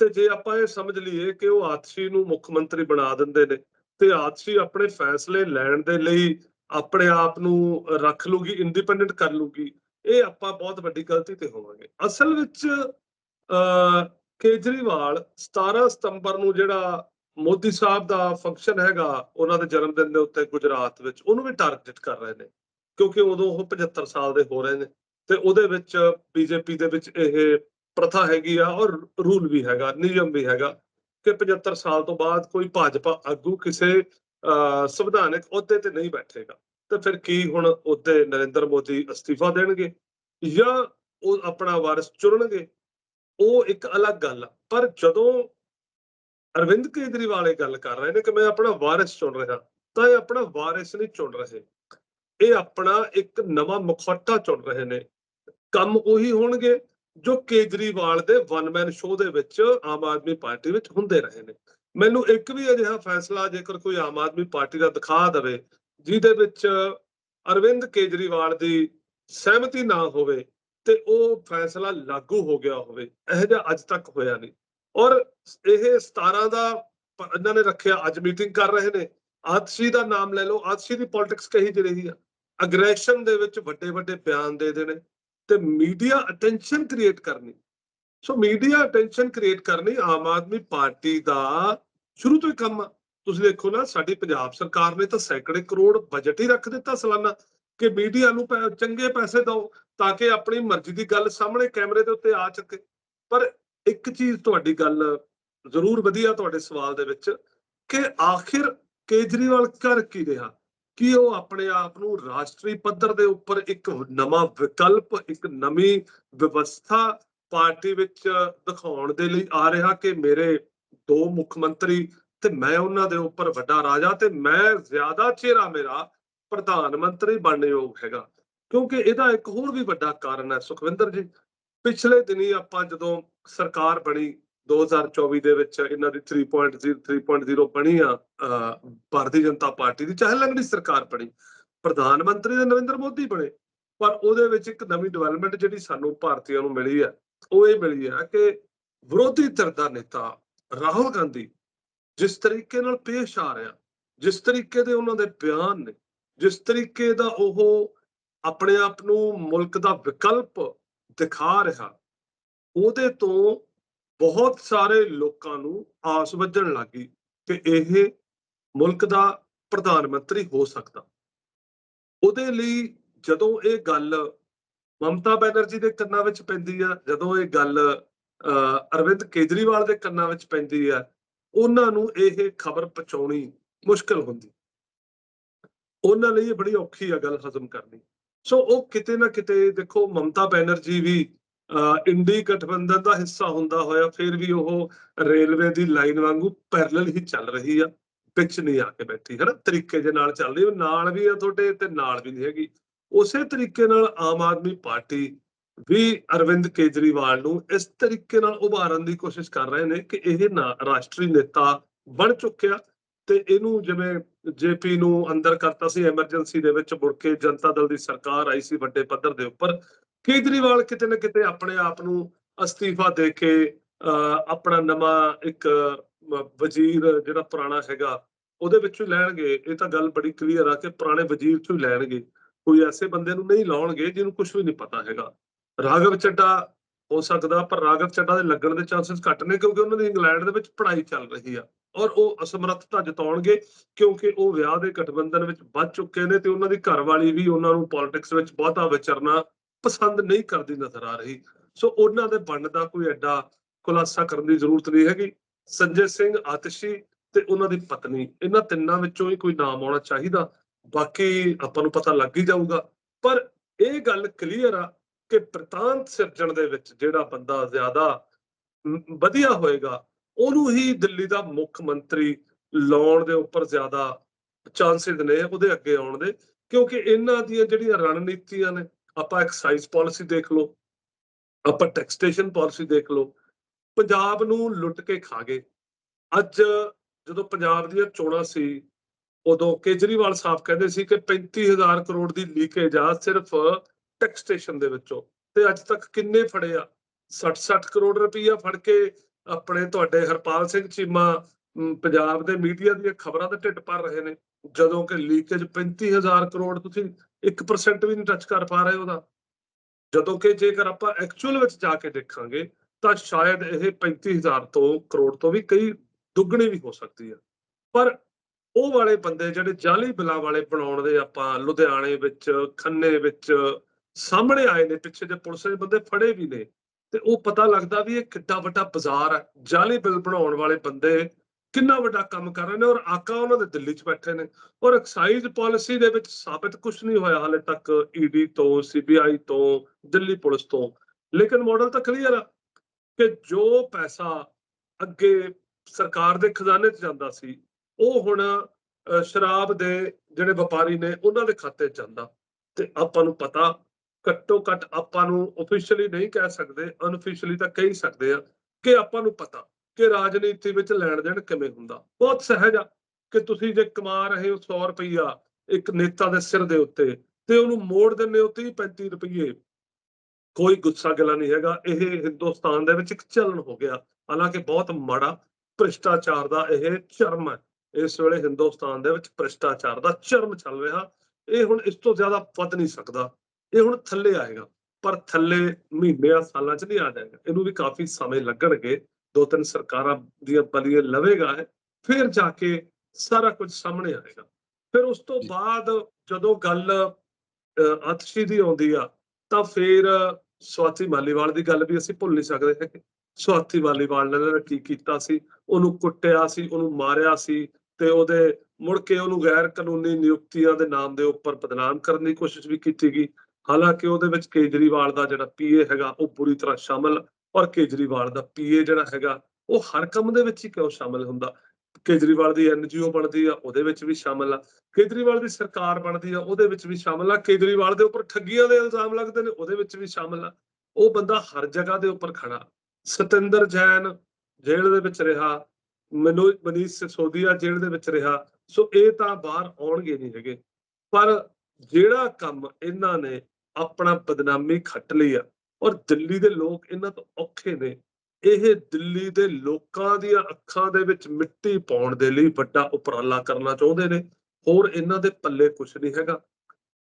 ਤੇ ਜੇ ਆਪਾਂ ਇਹ ਸਮਝ ਲਈਏ ਕਿ ਉਹ ਆਤਸ਼ੀ ਨੂੰ ਮੁੱਖ ਮੰਤਰੀ ਬਣਾ ਦਿੰਦੇ ਨੇ, ਤੇ ਆਤਸ਼ੀ ਆਪਣੇ ਫੈਸਲੇ ਲੈਣ ਦੇ ਲਈ ਆਪਣੇ ਆਪ ਨੂੰ ਰੱਖ ਲੂਗੀ ਇੰਡੀਪੈਂਡੈਂਟ ਕਰ ਲੂਗੀ ਇਹ ਆਪਾਂ ਬਹੁਤ ਵੱਡੀ ਗਲਤੀ ਤੇ ਹੋਵਾਂਗੇ। ਅਸਲ ਵਿੱਚ ਅ ਕੇਜਰੀਵਾਲ 17 ਸਤੰਬਰ ਨੂੰ ਜਿਹੜਾ ਮੋਦੀ ਸਾਹਿਬ ਦਾ ਫੰਕਸ਼ਨ ਹੈਗਾ, ਉਹਨਾਂ ਦੇ ਜਨਮ ਦਿਨ ਦੇ ਉੱਤੇ ਗੁਜਰਾਤ ਵਿੱਚ, ਉਹਨੂੰ ਵੀ ਟਾਰਗੇਟ ਕਰ ਰਹੇ ਨੇ। ਕਿਉਂਕਿ ਉਦੋਂ ਉਹ 75 ਸਾਲ ਦੇ ਹੋ ਰਹੇ ਨੇ। ਤੇ ਉਹਦੇ ਵਿੱਚ ਬੀਜੇਪੀ ਦੇ ਵਿੱਚ ਇਹ ਪ੍ਰਥਾ ਹੈਗੀ ਆ ਔਰ ਰੂਲ ਵੀ ਹੈਗਾ, ਨਿਯਮ ਵੀ ਹੈਗਾ ਕਿ 75 ਸਾਲ ਤੋਂ ਬਾਅਦ ਕੋਈ ਭਾਜਪਾ ਆਗੂ ਕਿਸੇ ਅ ਸੰਵਿਧਾਨਕ ਅਹੁਦੇ ਤੇ ਨਹੀਂ ਬੈਠੇਗਾ। ਤਾਂ ਫਿਰ ਕੀ ਹੁਣ ਉੱਤੇ ਨਰਿੰਦਰ ਮੋਦੀ ਅਸਤੀਫਾ ਦੇਣਗੇ ਜਾਂ ਉਹ ਆਪਣਾ ਵਾਰਿਸ ਚੁਣਨਗੇ? ਉਹ ਇੱਕ ਅਲੱਗ ਗੱਲ ਆ। ਪਰ ਜਦੋਂ ਅਰਵਿੰਦ ਕੇਜਰੀਵਾਲ ਇਹ ਗੱਲ ਕਰ ਰਹੇ ਨੇ ਕਿ ਮੈਂ ਆਪਣਾ ਵਾਰਿਸ ਚੁਣ ਰਿਹਾ, ਤਾਂ ਇਹ ਆਪਣਾ ਵਾਰਿਸ ਨਹੀਂ ਚੁਣ ਰਹੇ। ਇਹ ਆਪਣਾ ਇੱਕ ਨਵਾਂ ਮੁਖੌਟਾ ਚੁਣ ਰਹੇ ਨੇ। ਕੰਮ ਉਹੀ ਹੋਣਗੇ ਜੋ ਕੇਜਰੀਵਾਲ ਦੇ ਵਨ ਮੈਨ ਸ਼ੋਅ ਦੇ ਵਿੱਚ ਆਮ ਆਦਮੀ ਪਾਰਟੀ ਵਿੱਚ ਹੁੰਦੇ ਰਹੇ ਨੇ। ਮੈਨੂੰ ਇੱਕ ਵੀ ਅਜਿਹਾ ਫੈਸਲਾ ਜੇਕਰ ਕੋਈ ਆਮ ਆਦਮੀ ਪਾਰਟੀ ਦਾ ਦਿਖਾ ਦੇਵੇ ਜਿਹਦੇ ਵਿੱਚ ਅਰਵਿੰਦ ਕੇਜਰੀਵਾਲ ਦੀ ਸਹਿਮਤੀ ਨਾ ਹੋਵੇ ਤੇ ਉਹ ਫੈਸਲਾ ਲਾਗੂ ਹੋ ਗਿਆ ਹੋਵੇ, ਇਹ ਜਿਹਾ ਅੱਜ ਤੱਕ ਹੋਇਆ ਨਹੀਂ। ਔਰ ਇਹ 17 ਦਾ ਇਹਨਾਂ ਨੇ ਰੱਖਿਆ, ਅੱਜ ਮੀਟਿੰਗ ਕਰ ਰਹੇ ਨੇ। ਆਤਸ਼ੀ ਦਾ ਨਾਮ ਲੈ ਲਓ, ਆਤਸ਼ੀ ਦੀ ਪੋਲਿਟਿਕਸ ਕਹੀ ਜੀ ਰਹੀ ਆ। ਅਗਰੈਸ਼ਨ ਦੇ ਵਿੱਚ ਵੱਡੇ ਵੱਡੇ ਬਿਆਨ ਦੇ ਦੇਣੇ ਤੇ ਮੀਡੀਆ ਅਟੈਂਸ਼ਨ ਕ੍ਰੀਏਟ ਕਰਨੀ। ਸੋ ਮੀਡੀਆ ਅਟੈਂਸ਼ਨ ਕ੍ਰੀਏਟ ਕਰਨੀ ਆਮ ਆਦਮੀ ਪਾਰਟੀ ਦਾ ਸ਼ੁਰੂ ਤੋਂ ਹੀ ਕੰਮ ਆ। ਤੁਸੀਂ ਦੇਖੋ ਨਾ, ਸਾਡੀ ਪੰਜਾਬ ਸਰਕਾਰ ਨੇ ਤਾਂ ਸੈਂਕੜੇ ਕਰੋੜ ਬਜਟ ਹੀ ਰੱਖ ਦਿੱਤਾ ਸਾਲਾਨਾ, ਕਿ ਮੀਡੀਆ ਨੂੰ ਪੈ- ਚੰਗੇ ਪੈਸੇ ਦਿਓ, ਤਾਂ ਕਿ ਆਪਣੀ ਮਰਜ਼ੀ ਦੀ ਗੱਲ ਸਾਹਮਣੇ ਕੈਮਰੇ ਦੇ ਉੱਤੇ ਆ ਸਕੇ ਪਰ ਇੱਕ ਚੀਜ਼ ਤੁਹਾਡੀ ਗੱਲ ਜ਼ਰੂਰ ਵਧੀਆ ਤੁਹਾਡੇ ਸਵਾਲ ਦੇ ਵਿੱਚ, ਕਿ ਆਖਿਰ ਕੇਜਰੀਵਾਲ ਕਰ ਕੀ ਰਿਹਾ? ਕਿ ਉਹ ਆਪਣੇ ਆਪ ਨੂੰ ਰਾਸ਼ਟਰੀ ਪੱਧਰ ਦੇ ਉੱਪਰ ਇੱਕ ਨਵਾਂ ਵਿਕਲਪ, ਇੱਕ ਨਵੀਂ ਵਿਵਸਥਾ ਪਾਰਟੀ ਵਿੱਚ ਦਿਖਾਉਣ ਦੇ ਲਈ ਆ ਰਿਹਾ ਕਿ ਮੇਰੇ ਦੋ ਮੁੱਖ ਮੰਤਰੀ ਤੇ ਮੈਂ ਉਹਨਾਂ ਦੇ ਉੱਪਰ ਵੱਡਾ ਰਾਜਾ ਤੇ ਮੈਂ ਜ਼ਿਆਦਾ ਚਿਹਰਾ ਮੇਰਾ ਪ੍ਰਧਾਨ ਮੰਤਰੀ ਬਣਨ ਯੋਗ ਹੈਗਾ। ਕਿਉਂਕਿ ਇਹਦਾ ਇੱਕ ਹੋਰ ਵੀ ਵੱਡਾ ਕਾਰਨ ਹੈ, ਸੁਖਵਿੰਦਰ ਜੀ। ਪਿਛਲੇ ਦਿਨੀ ਆਪਾਂ ਜਦੋਂ ਸਰਕਾਰ ਬਣੀ 2024 ਦੇ ਵਿੱਚ ਇਹਨਾਂ ਦੀ 3.0 3.0 ਬਣੀ ਆ ਭਾਰਤੀ ਜਨਤਾ ਪਾਰਟੀ ਦੀ, ਚਾਹੇ ਲੰਗੜੀ ਸਰਕਾਰ ਬਣੀ, ਪ੍ਰਧਾਨ ਮੰਤਰੀ ਦੇ ਨਰਿੰਦਰ ਮੋਦੀ ਬਣੇ, ਪਰ ਉਹਦੇ ਵਿੱਚ ਇੱਕ ਨਵੀਂ ਡਿਵੈਲਪਮੈਂਟ ਜਿਹੜੀ ਸਾਨੂੰ ਭਾਰਤੀਆਂ ਨੂੰ ਮਿਲੀ ਹੈ, ਉਹ ਇਹ ਮਿਲੀ ਹੈ ਕਿ ਵਿਰੋਧੀ ਧਿਰ ਦਾ ਨੇਤਾ ਰਾਹੁਲ ਗਾਂਧੀ ਜਿਸ ਤਰੀਕੇ ਨਾਲ ਪੇਸ਼ ਆ ਰਿਹਾ ਜਿਸ ਤਰੀਕੇ ਦੇ ਉਹਨਾਂ ਦੇ ਬਿਆਨ ਨੇ ਜਿਸ ਤਰੀਕੇ ਦਾ ਉਹ ਆਪਣੇ ਆਪ ਨੂੰ ਮੁਲਕ ਦਾ ਵਿਕਲਪ ਦਿਖਾ ਰਿਹਾ ਉਹਦੇ ਤੋਂ ਬਹੁਤ ਸਾਰੇ ਲੋਕਾਂ ਨੂੰ ਆਸ ਵੱਜਣ ਲੱਗੀ ਕਿ ਇਹ ਮੁਲਕ ਦਾ ਪ੍ਰਧਾਨ ਮੰਤਰੀ ਹੋ ਸਕਦਾ। ਉਹਦੇ ਲਈ ਜਦੋਂ ਇਹ ਗੱਲ ਮਮਤਾ ਬੈਨਰਜੀ ਦੇ ਕੰਨਾਂ ਵਿੱਚ ਪੈਂਦੀ ਆ ਜਦੋਂ ਇਹ ਗੱਲ ਅਹ, ਅਰਵਿੰਦ ਕੇਜਰੀਵਾਲ ਦੇ ਕੰਨਾਂ ਵਿੱਚ ਪੈਂਦੀ ਆ ਉਹਨਾਂ ਨੂੰ ਇਹ ਖਬਰ ਪਹੁੰਚਾਉਣੀ ਮੁਸ਼ਕਲ ਹੁੰਦੀ। ਉਹਨਾਂ ਲਈ ਇਹ ਬੜੀ ਔਖੀ ਆ ਗੱਲ ਹਜ਼ਮ ਕਰਨੀ। ਸੋ ਉਹ ਕਿਤੇ ਨਾ ਕਿਤੇ ਦੇਖੋ ਮਮਤਾ ਬੈਨਰਜੀ ਵੀ ਅਹ, ਇੰਡੀ ਗਠਬੰਧਨ ਦਾ ਹਿੱਸਾ ਹੁੰਦਾ ਹੋਇਆ ਫਿਰ ਵੀ ਉਹ ਰੇਲਵੇ ਦੀ ਲਾਈਨ ਵਾਂਗੂ ਪੈਰਲਲ ਹੀ ਚੱਲ ਰਹੀ ਆ। ਵਿੱਚ ਨਹੀਂ ਆ ਕੇ ਬੈਠੀ ਹੈ ਨਾ ਤਰੀਕੇ ਦੇ ਨਾਲ ਚੱਲ ਰਹੀ ਉਹ ਨਾਲ ਵੀ ਆ ਤੁਹਾਡੇ ਤੇ ਨਾਲ ਵੀ ਨਹੀਂ ਹੈਗੀ। ਉਸੇ ਤਰੀਕੇ ਨਾਲ ਆਮ ਆਦਮੀ ਪਾਰਟੀ ਵੀ ਅਰਵਿੰਦ ਕੇਜਰੀਵਾਲ ਨੂੰ ਇਸ ਤਰੀਕੇ ਨਾਲ ਉਭਾਰਨ ਦੀ ਕੋਸ਼ਿਸ਼ ਕਰ ਰਹੇ ਨੇ ਕਿ ਇਹ ਨਾ ਰਾਸ਼ਟਰੀ ਨੇਤਾ ਬਣ ਚੁੱਕਿਆ ਤੇ ਇਹਨੂੰ ਜਿਵੇਂ ਜੇਪੀ ਨੂੰ ਅੰਦਰ ਕਰਤਾ ਸੀ ਐਮਰਜੈਂਸੀ ਦੇ ਵਿੱਚ ਮੁੜ ਕੇ ਜਨਤਾ ਦਲ ਦੀ ਸਰਕਾਰ ਆਈ ਸੀ ਵੱਡੇ ਪੱਧਰ ਦੇ ਉੱਪਰ ਕੇਜਰੀਵਾਲ ਕਿਤੇ ਨਾ ਕਿਤੇ ਆਪਣੇ ਆਪ ਨੂੰ ਅਸਤੀਫਾ ਦੇ ਕੇ ਅਹ, ਆਪਣਾ ਨਵਾਂ ਇੱਕ ਵਜ਼ੀਰ ਜਿਹੜਾ ਪੁਰਾਣਾ ਹੈਗਾ ਉਹਦੇ ਵਿੱਚੋਂ ਹੀ ਲੈਣਗੇ। ਇਹ ਤਾਂ ਗੱਲ ਬੜੀ ਕਲੀਅਰ ਆ ਕਿ ਪੁਰਾਣੇ ਵਜ਼ੀਰ ਚੋਂ ਹੀ ਲੈਣਗੇ। ਕੋਈ ਐਸੇ ਬੰਦੇ ਨੂੰ ਨਹੀਂ ਲਾਉਣਗੇ ਜਿਹਨੂੰ ਕੁਝ ਵੀ ਨਹੀਂ ਪਤਾ ਹੈਗਾ। ਰਾਘਵ ਚੱਡਾ ਹੋ ਸਕਦਾ, ਪਰ ਰਾਘਵ ਚੱਡਾ ਦੇ ਲੱਗਣ ਦੇ ਚਾਂਸਸ ਘੱਟ ਨੇ ਕਿਉਂਕਿ ਉਹਨਾਂ ਦੀ ਇੰਗਲੈਂਡ ਦੇ ਵਿੱਚ ਪੜ੍ਹਾਈ ਚੱਲ ਰਹੀ ਆ ਔਰ ਉਹ ਅਸਮਰੱਥਤਾ ਜਤਾਉਣਗੇ ਕਿਉਂਕਿ ਉਹ ਵਿਆਹ ਦੇ ਗਠਬੰਧਨ ਵਿੱਚ ਵੱਧ ਚੁੱਕੇ ਨੇ ਤੇ ਉਹਨਾਂ ਦੀ ਘਰਵਾਲੀ ਵੀ ਉਹਨਾਂ ਨੂੰ ਪੋਲਿਟਿਕਸ ਵਿੱਚ ਬਹੁਤਾ ਵਿਚਰਨਾ ਪਸੰਦ ਨਹੀਂ ਕਰਦੀ ਨਜ਼ਰ ਆ ਰਹੀ। ਸੋ ਉਹਨਾਂ ਦੇ ਬਣਨ ਦਾ ਕੋਈ ਐਡਾ ਖੁਲਾਸਾ ਕਰਨ ਦੀ ਜ਼ਰੂਰਤ ਨਹੀਂ ਹੈਗੀ। ਸੰਜੇ ਸਿੰਘ, ਆਤਿਸ਼ੀ ਤੇ ਉਹਨਾਂ ਦੀ ਪਤਨੀ, ਇਹਨਾਂ ਤਿੰਨਾਂ ਵਿੱਚੋਂ ਹੀ ਕੋਈ ਨਾਮ ਆਉਣਾ ਚਾਹੀਦਾ। ਬਾਕੀ ਆਪਾਂ ਨੂੰ ਪਤਾ ਲੱਗ ਹੀ ਜਾਊਗਾ। ਪਰ ਇਹ ਗੱਲ ਕਲੀਅਰ ਆ ਕਿ ਪ੍ਰਤਾਂਤ ਸਿਰਜਣ ਦੇ ਵਿੱਚ ਜਿਹੜਾ ਬੰਦਾ ਜ਼ਿਆਦਾ ਵਧੀਆ ਹੋਏਗਾ, ਉਹਨੂੰ ਹੀ ਦਿੱਲੀ ਦਾ ਮੁੱਖ ਮੰਤਰੀ ਲਾਉਣ ਦੇ ਉੱਪਰ ਜ਼ਿਆਦਾ ਚਾਂਸਸ ਨੇ ਉਹਦੇ ਅੱਗੇ ਆਉਣ ਦੇ, ਕਿਉਂਕਿ ਇਹਨਾਂ ਦੀਆਂ ਜਿਹੜੀਆਂ ਰਣਨੀਤੀਆਂ ਨੇ, ਆਪਾਂ ਐਕਸਾਈਜ਼ ਪਾਲਿਸੀ ਦੇਖ ਲਓ, ਆਪਾਂ ਟੈਕਸਟੇਸ਼ਨ ਪਾਲਿਸੀ ਦੇਖ ਲਓ, ਪੰਜਾਬ ਨੂੰ ਲੁੱਟ ਕੇ ਖਾ ਗਏ। ਅੱਜ ਜਦੋਂ ਪੰਜਾਬ ਦੀਆਂ ਚੋਣਾਂ ਸੀ, ਉਦੋਂ ਕੇਜਰੀਵਾਲ ਸਾਹਿਬ ਕਹਿੰਦੇ ਸੀ ਕਿ 35000 ਕਰੋੜ ਦੀ ਲੀਕੇਜ ਆ, ਸਿਰਫ ਟੈਕਸਟੇਸ਼ਨ ਦੇ ਵਿੱਚੋਂ। ਤੇ ਅੱਜ ਤੱਕ ਕਿੰਨੇ ਫੜੇ ਆ? 60-60 ਕਰੋੜ ਰੁਪਈਆ ਫੜ ਕੇ ਆਪਣੇ ਤੁਹਾਡੇ ਹਰਪਾਲ ਸਿੰਘ ਚੀਮਾ ਪੰਜਾਬ ਦੇ ਮੀਡੀਆ ਦੀਆਂ ਖਬਰਾਂ ਦੇ ਢਿੱਡ ਭਰ ਰਹੇ ਨੇ। ਜਦੋਂ ਕਿ ਲੀਕੇਜ 35000 ਕਰੋੜ ਤੁਸੀਂ 1% ਵੀ ਨਹੀਂ ਟੱਚ ਕਰ ਪਾ ਰਹੇ ਉਹਦਾ। ਜਦੋਂ ਕਿ ਜੇਕਰ ਆਪਾਂ ਐਕਚੁਅਲ ਵਿੱਚ ਜਾ ਕੇ ਦੇਖਾਂਗੇ, ਤਾਂ ਸ਼ਾਇਦ ਇਹ 35000 ਤੋਂ ਕਰੋੜ ਤੋਂ ਵੀ ਕਈ ਦੁੱਗਣੀ ਵੀ ਹੋ ਸਕਦੀ ਹੈ ਪਰ ਉਹ ਵਾਲੇ ਬੰਦੇ ਜਿਹੜੇ ਜਾਲੀ ਬਿੱਲਾਂ ਵਾਲੇ ਬਣਾਉਣ ਦੇ ਆਪਾਂ ਲੁਧਿਆਣੇ ਵਿੱਚ, ਖੰਨੇ ਵਿੱਚ ਸਾਹਮਣੇ ਆਏ ਨੇ, ਪਿੱਛੇ ਜੇ ਪੁਲਿਸ ਦੇ ਬੰਦੇ ਫੜੇ ਵੀ ਨੇ। ਤੇ ਉਹ ਪਤਾ ਲੱਗਦਾ ਵੀ ਇਹ ਕਿੱਡਾ ਵੱਡਾ ਬਾਜ਼ਾਰ ਹੈ ਜਾਲੀ ਬਿੱਲ ਬਣਾਉਣ ਵਾਲੇ ਬੰਦੇ ਕਿੰਨਾ ਵੱਡਾ ਕੰਮ ਕਰ ਰਹੇ ਨੇ ਔਰ ਆਕਾ ਉਹਨਾਂ ਦੇ ਦਿੱਲੀ 'ਚ ਬੈਠੇ ਨੇ। ਔਰ ਐਕਸਾਈਜ਼ ਪਾਲਿਸੀ ਦੇ ਵਿੱਚ ਸਾਬਤ ਕੁਝ ਨਹੀਂ ਹੋਇਆ ਹਾਲੇ ਤੱਕ ਈਡੀ ਤੋਂ ਸੀਬੀਆਈ ਤੋਂ, ਦਿੱਲੀ ਪੁਲਿਸ ਤੋਂ। ਲੇਕਿਨ ਮਾਡਲ ਤਾਂ ਕਲੀਅਰ ਆ ਕਿ ਜੋ ਪੈਸਾ ਅੱਗੇ ਸਰਕਾਰ ਦੇ ਖਜ਼ਾਨੇ 'ਚ ਜਾਂਦਾ ਸੀ, ਉਹ ਹੁਣ ਸ਼ਰਾਬ ਦੇ ਜਿਹੜੇ ਵਪਾਰੀ ਨੇ ਉਹਨਾਂ ਦੇ ਖਾਤੇ 'ਚ ਜਾਂਦਾ। ਤੇ ਆਪਾਂ ਨੂੰ ਪਤਾ ਘੱਟੋ ਘੱਟ ਆਪਾਂ ਨੂੰ ਅਫੀਸ਼ੀਅਲੀ ਨਹੀਂ ਕਹਿ ਸਕਦੇ ਅਨਅਫੀਸ਼ੀਅਲੀ ਤਾਂ ਕਹਿ ਸਕਦੇ ਆ ਕਿ ਆਪਾਂ ਨੂੰ ਪਤਾ ਕਿ ਰਾਜਨੀਤੀ ਵਿੱਚ ਲੈਣ ਦੇਣ ਕਿਵੇਂ ਹੁੰਦਾ। ਬਹੁਤ ਸਹਿਜ ਆ ਕਿ ਤੁਸੀਂ ਜੇ ਕਮਾ ਰਹੇ ਹੋ 100 ਰੁਪਈਆ ਇੱਕ ਨੇਤਾ ਦੇ ਸਿਰ ਦੇ ਉੱਤੇ ਤੇ ਉਹਨੂੰ ਮੋੜ ਦਿੰਦੇ ਹੋ 30 35 ਰੁਪਈਏ, ਕੋਈ ਗੁੱਸਾ ਗਿਲਾ ਨਹੀਂ ਹੈਗਾ। ਇਹ ਹਿੰਦੁਸਤਾਨ ਦੇ ਵਿੱਚ ਇੱਕ ਚਲਨ ਹੋ ਗਿਆ। ਹਾਲਾਂਕਿ ਬਹੁਤ ਮਾੜਾ ਭ੍ਰਿਸ਼ਟਾਚਾਰ ਦਾ ਇਹ ਚਰਮ ਹੈ। ਇਸ ਵੇਲੇ ਹਿੰਦੁਸਤਾਨ ਦੇ ਵਿੱਚ ਭ੍ਰਿਸ਼ਟਾਚਾਰ ਦਾ ਚਰਮ ਚੱਲ ਰਿਹਾ। ਇਹ ਹੁਣ ਇਸ ਤੋਂ ਜ਼ਿਆਦਾ ਵੱਧ ਨਹੀਂ ਸਕਦਾ। ਇਹ ਹੁਣ ਥੱਲੇ ਆਏਗਾ ਪਰ ਥੱਲੇ ਮਹੀਨਿਆਂ ਸਾਲਾਂ ਚ ਨਹੀਂ ਆ ਜਾਏਗਾ। ਇਹਨੂੰ ਵੀ ਕਾਫੀ ਸਮੇਂ ਲੱਗਣਗੇ ਦੋ ਤਿੰਨ ਸਰਕਾਰਾਂ ਦੀਆਂ ਬਲੀਆਂ ਲਵੇਗਾ ਫਿਰ ਜਾ ਕੇ ਸਾਰਾ ਕੁਝ ਸਾਹਮਣੇ ਆਏਗਾ। ਫਿਰ ਉਸ ਤੋਂ। ਬਾਅਦ ਜਦੋਂ ਗੱਲ ਅਤਸ਼ੀ ਦੀ ਆਉਂਦੀ ਆ ਤਾਂ ਫਿਰ ਸਵਾਤੀ ਮਾਲੀਵਾਲ ਦੀ ਗੱਲ ਵੀ ਅਸੀਂ ਭੁੱਲ ਨਹੀਂ ਸਕਦੇ ਹੈਗੇ। ਸਵਾਤੀ ਮਾਲੀਵਾਲ ਨੇ ਕੀ ਕੀਤਾ ਸੀ? ਉਹਨੂੰ ਕੁੱਟਿਆ ਸੀ ਉਹਨੂੰ ਮਾਰਿਆ ਸੀ ਤੇ ਉਹਦੇ ਮੁੜ ਕੇ ਉਹਨੂੰ ਗੈਰ ਕਾਨੂੰਨੀ ਨਿਯੁਕਤੀਆਂ ਦੇ ਨਾਮ ਦੇ ਉੱਪਰ ਬਦਨਾਮ ਕਰਨ ਦੀ ਕੋਸ਼ਿਸ਼ ਵੀ ਕੀਤੀ ਗਈ। ਹਾਲਾਂਕਿ ਉਹਦੇ ਵਿੱਚ ਕੇਜਰੀਵਾਲ ਦਾ ਜਿਹੜਾ ਪੀਏ ਹੈਗਾ, ਉਹ ਪੂਰੀ ਤਰ੍ਹਾਂ ਸ਼ਾਮਲ ਔਰ ਕੇਜਰੀਵਾਲ ਦਾ ਪੀਏ ਜਿਹੜਾ ਹੈਗਾ, ਉਹ ਹਰ ਕੰਮ ਦੇ ਵਿੱਚ ਹੀ ਕਿਉਂ ਸ਼ਾਮਲ ਹੁੰਦਾ? ਕੇਜਰੀਵਾਲ ਦੀ ਐਨਜੀਓ ਬਣਦੀ ਆ, ਉਹਦੇ ਵਿੱਚ ਵੀ ਸ਼ਾਮਲ ਆ। ਕੇਜਰੀਵਾਲ ਦੀ ਸਰਕਾਰ ਬਣਦੀ ਆ, ਉਹਦੇ ਵਿੱਚ ਵੀ ਸ਼ਾਮਲ ਆ। ਕੇਜਰੀਵਾਲ ਦੇ ਉੱਪਰ ਠੱਗੀਆਂ ਦੇ ਇਲਜ਼ਾਮ ਲੱਗਦੇ ਨੇ, ਉਹਦੇ ਵਿੱਚ ਵੀ ਸ਼ਾਮਲ ਆ। ਉਹ ਬੰਦਾ ਹਰ ਜਗ੍ਹਾ ਦੇ ਉੱਪਰ ਖੜਾ। ਸਤਿੰਦਰ ਜੈਨ ਜੇਲ੍ਹ ਦੇ ਵਿੱਚ ਰਿਹਾ ਮਨੋਜ ਮਨੀਸ਼ ਸਿਸੋਦੀਆ ਜੇਲ੍ਹ ਦੇ ਵਿੱਚ ਰਿਹਾ, ਸੋ ਇਹ ਤਾਂ ਬਾਹਰ ਆਉਣਗੇ ਨਹੀਂ ਹੈਗੇ। ਪਰ ਜਿਹੜਾ ਕੰਮ ਇਹਨਾਂ ਨੇ ਆਪਣਾ ਬਦਨਾਮੀ ਖੱਟ ਲਈ ਆ। ਔਰ ਦਿੱਲੀ ਦੇ ਲੋਕ ਇਹਨਾਂ ਤੋਂ ਔਖੇ ਨੇ। ਇਹ ਦਿੱਲੀ ਦੇ ਲੋਕਾਂ ਦੀਆਂ ਅੱਖਾਂ ਦੇ ਵਿੱਚ ਮਿੱਟੀ ਪਾਉਣ ਦੇ ਲਈ ਵੱਡਾ ਉਪਰਾਲਾ ਕਰਨਾ ਚਾਹੁੰਦੇ ਨੇ। ਹੋਰ ਇਹਨਾਂ ਦੇ ਪੱਲੇ ਕੁਝ ਨਹੀਂ ਹੈਗਾ।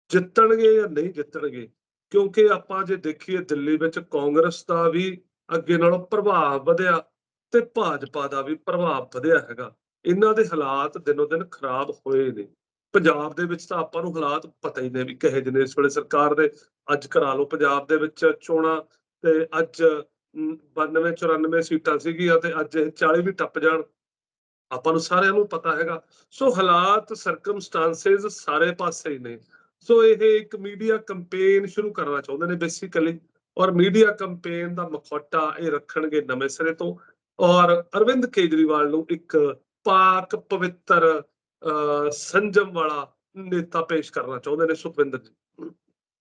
ਜਿੱਤਣਗੇ ਜਾਂ ਨਹੀਂ ਜਿੱਤਣਗੇ, ਕਿਉਂਕਿ ਆਪਾਂ ਜੇ ਦੇਖੀਏ ਦਿੱਲੀ ਵਿੱਚ ਕਾਂਗਰਸ ਦਾ ਵੀ ਅੱਗੇ ਨਾਲੋਂ ਪ੍ਰਭਾਵ ਵਧਿਆ ਤੇ ਭਾਜਪਾ ਦਾ ਵੀ ਪ੍ਰਭਾਵ ਵਧਿਆ ਹੈਗਾ। ਇਹਨਾਂ ਦੇ ਹਾਲਾਤ ਦਿਨੋ ਦਿਨ ਖਰਾਬ ਹੋਏ ਨੇ। ਪੰਜਾਬ ਦੇ ਵਿੱਚ ਤਾਂ ਆਪਾਂ ਨੂੰ ਹਾਲਾਤ ਪਤਾ ਹੀ ਨੇ ਵੀ ਕਹੇ ਜਿਹੇ ਨੇ ਇਸ ਵੇਲੇ ਸਰਕਾਰ ਦੇ। ਅੱਜ ਕਰਾ ਲਓ ਪੰਜਾਬ ਦੇ ਵਿੱਚ ਚੋਣਾਂ ਤੇ ਅੱਜ 92 94 ਸੀਟਾਂ ਸੀਗੀਆਂ ਤੇ ਅੱਜ ਇਹ 40 ਵੀ ਟੱਪ ਜਾਣ। ਆਪਾਂ ਨੂੰ ਸਾਰਿਆਂ ਨੂੰ ਪਤਾ ਹੈਗਾ। ਸੋ ਹਾਲਾਤ ਸਰਕਮਸਟੈਂਸਸ ਸਾਰੇ ਪਾਸੇ ਹੀ ਨੇ। ਸੋ ਇਹ ਇੱਕ ਮੀਡੀਆ ਕੈਂਪੇਨ ਸ਼ੁਰੂ ਕਰਨਾ ਚਾਹੁੰਦੇ ਨੇ ਬੇਸਿਕਲੀ ਔਰ ਮੀਡੀਆ ਕੈਂਪੇਨ ਦਾ ਮਖੌਟਾ ਇਹ ਰੱਖਣਗੇ ਨਵੇਂ ਸਿਰੇ ਤੋਂ। ਔਰ ਅਰਵਿੰਦ ਕੇਜਰੀਵਾਲ ਨੂੰ ਇੱਕ ਪਾਕ ਪਵਿੱਤਰ ਸੰਜਮ ਵਾਲਾ ਨੇਤਾ ਪੇਸ਼ ਕਰਨਾ ਚਾਹੁੰਦੇ ਨੇ ਸੁਖਵਿੰਦਰ ਜੀ।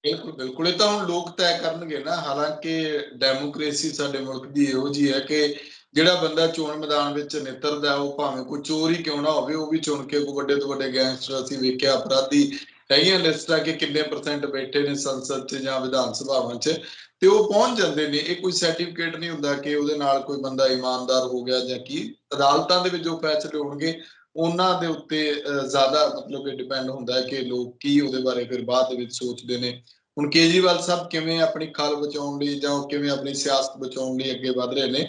ਬਿਲਕੁਲ ਬਿਲਕੁਲ। ਇਹ ਤਾਂ ਹੁਣ ਲੋਕ ਤੈਅ ਕਰਨਗੇ ਨਾ। ਹਾਲਾਂਕਿ ਡੈਮੋਕ੍ਰੇਸੀ ਸਾਡੇ ਮੁਲਕ ਦੀ ਇਹੋ ਜੀ ਹੈ ਕਿ ਜਿਹੜਾ ਬੰਦਾ ਚੋਣ ਮੈਦਾਨ ਵਿੱਚ ਨਿੱਤਰਦਾ ਉਹ ਭਾਵੇਂ ਕੋਈ ਚੋਰ ਕਿਉਂ ਨਾ ਹੋਵੇ, ਉਹ ਵੀ ਚੁਣ ਕੇ ਕੋਈ ਵੱਡੇ ਤੋਂ ਵੱਡੇ ਗੈਂਗਸਟਰ ਅਸੀਂ ਵੇਖਿਆ, ਅਪਰਾਧੀ ਹੈਗੀਆਂ ਲਿਸਟਾਂ ਕਿ ਕਿੰਨੇ ਪਰਸੈਂਟ ਬੈਠੇ ਨੇ ਸੰਸਦ 'ਚ ਜਾਂ ਵਿਧਾਨ ਸਭਾਵਾਂ 'ਚ ਤੇ ਉਹ ਪਹੁੰਚ ਜਾਂਦੇ ਨੇ। ਇਹ ਕੋਈ ਸਰਟੀਫਿਕੇਟ ਨਹੀਂ ਹੁੰਦਾ ਕਿ ਉਹਦੇ ਨਾਲ ਕੋਈ ਬੰਦਾ ਇਮਾਨਦਾਰ ਹੋ ਗਿਆ ਜਾਂ ਕੀ। ਅਦਾਲਤਾਂ ਦੇ ਵਿੱਚ ਜੋ ਫੈਸਲੇ ਹੋਣਗੇ ਉਹਨਾਂ ਦੇ ਉੱਤੇ ਜ਼ਿਆਦਾ ਮਤਲਬ ਕਿ ਡਿਪੈਂਡ ਹੁੰਦਾ ਹੈ ਕਿ ਲੋਕ ਕੀ ਉਹਦੇ ਬਾਰੇ ਫਿਰ ਬਾਅਦ ਦੇ ਵਿੱਚ ਸੋਚਦੇ ਨੇ। ਹੁਣ ਕੇਜਰੀਵਾਲ ਸਾਹਿਬ ਕਿਵੇਂ ਆਪਣੀ ਖਾਲ ਬਚਾਉਣ ਲਈ ਜਾਂ ਕਿਵੇਂ ਆਪਣੀ ਸਿਆਸਤ ਬਚਾਉਣ ਲਈ ਅੱਗੇ ਵਧ ਰਹੇ ਨੇ,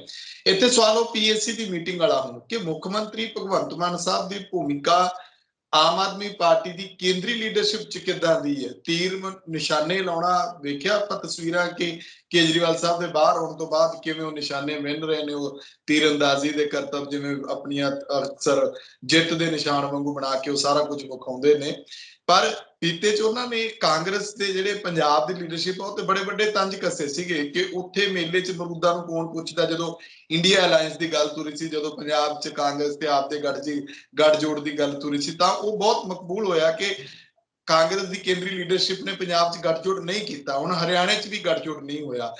ਇੱਥੇ ਸਵਾਲ ਉਹ ਪੀਐਸਸੀ ਦੀ ਮੀਟਿੰਗ ਵਾਲਾ ਹੁਣ ਕਿ ਮੁੱਖ ਮੰਤਰੀ ਭਗਵੰਤ ਮਾਨ ਸਾਹਿਬ ਦੀ ਭੂਮਿਕਾ ਆਮ ਆਦਮੀ ਪਾਰਟੀ ਦੀ ਕੇਂਦਰੀ ਲੀਡਰਸ਼ਿਪ ਚ ਕਿੱਦਾਂ ਦੀ ਹੈ? ਤੀਰ ਨਿਸ਼ਾਨੇ ਲਾਉਣਾ ਵੇਖਿਆ ਆਪਾਂ ਤਸਵੀਰਾਂ ਕਿ ਕੇਜਰੀਵਾਲ ਸਾਹਿਬ ਦੇ ਬਾਹਰ ਆਉਣ ਤੋਂ ਬਾਅਦ ਕਿਵੇਂ ਉਹ ਨਿਸ਼ਾਨੇ ਮਿੰਨ ਰਹੇ ਨੇ, ਉਹ ਤੀਰੰਦਾਜ਼ੀ ਦੇ ਕਰਤੱਵ ਜਿਵੇਂ ਆਪਣੀਆਂ ਅਕਸਰ ਜਿੱਤ ਦੇ ਨਿਸ਼ਾਨ ਵਾਂਗੂ ਬਣਾ ਕੇ ਉਹ ਸਾਰਾ ਕੁਝ ਵਿਖਾਉਂਦੇ ਨੇ। ਪਰ ਬੀਤੇ ਚ ਉਹਨਾਂ ਨੇ ਕਾਂਗਰਸ ਦੇ ਜਿਹੜੇ ਪੰਜਾਬ ਦੀ ਲੀਡਰਸ਼ਿਪ ਆ, ਉਹ ਤੇ ਬੜੇ ਵੱਡੇ ਤੰਜ ਕੱਸੇ ਸੀਗੇ ਕਿ ਉੱਥੇ ਮੇਲੇ 'ਚ ਮਰੂਦਾਂ ਨੂੰ ਕੌਣ ਪੁੱਛਦਾ, ਜਦੋਂ ਇੰਡੀਆ ਅਲਾਈਅੰਸ ਦੀ ਗੱਲ ਤੁਰੀ ਸੀ, ਜਦੋਂ ਪੰਜਾਬ 'ਚ ਕਾਂਗਰਸ ਤੇ ਆਪ ਦੇ ਗੱਠਜੀ ਗੱਠਜੋੜ ਦੀ ਗੱਲ ਤੁਰੀ ਸੀ, ਤਾਂ ਉਹ ਬਹੁਤ ਮਕਬੂਲ ਹੋਇਆ ਕਿ ਕਾਂਗਰਸ ਦੀ ਕੇਂਦਰੀ ਲੀਡਰਸ਼ਿਪ ਨੇ ਪੰਜਾਬ 'ਚ ਗੱਠਜੋੜ ਨਹੀਂ ਕੀਤਾ, ਹੁਣ ਹਰਿਆਣੇ 'ਚ ਵੀ ਗੱਠਜੋੜ ਨਹੀਂ ਹੋਇਆ।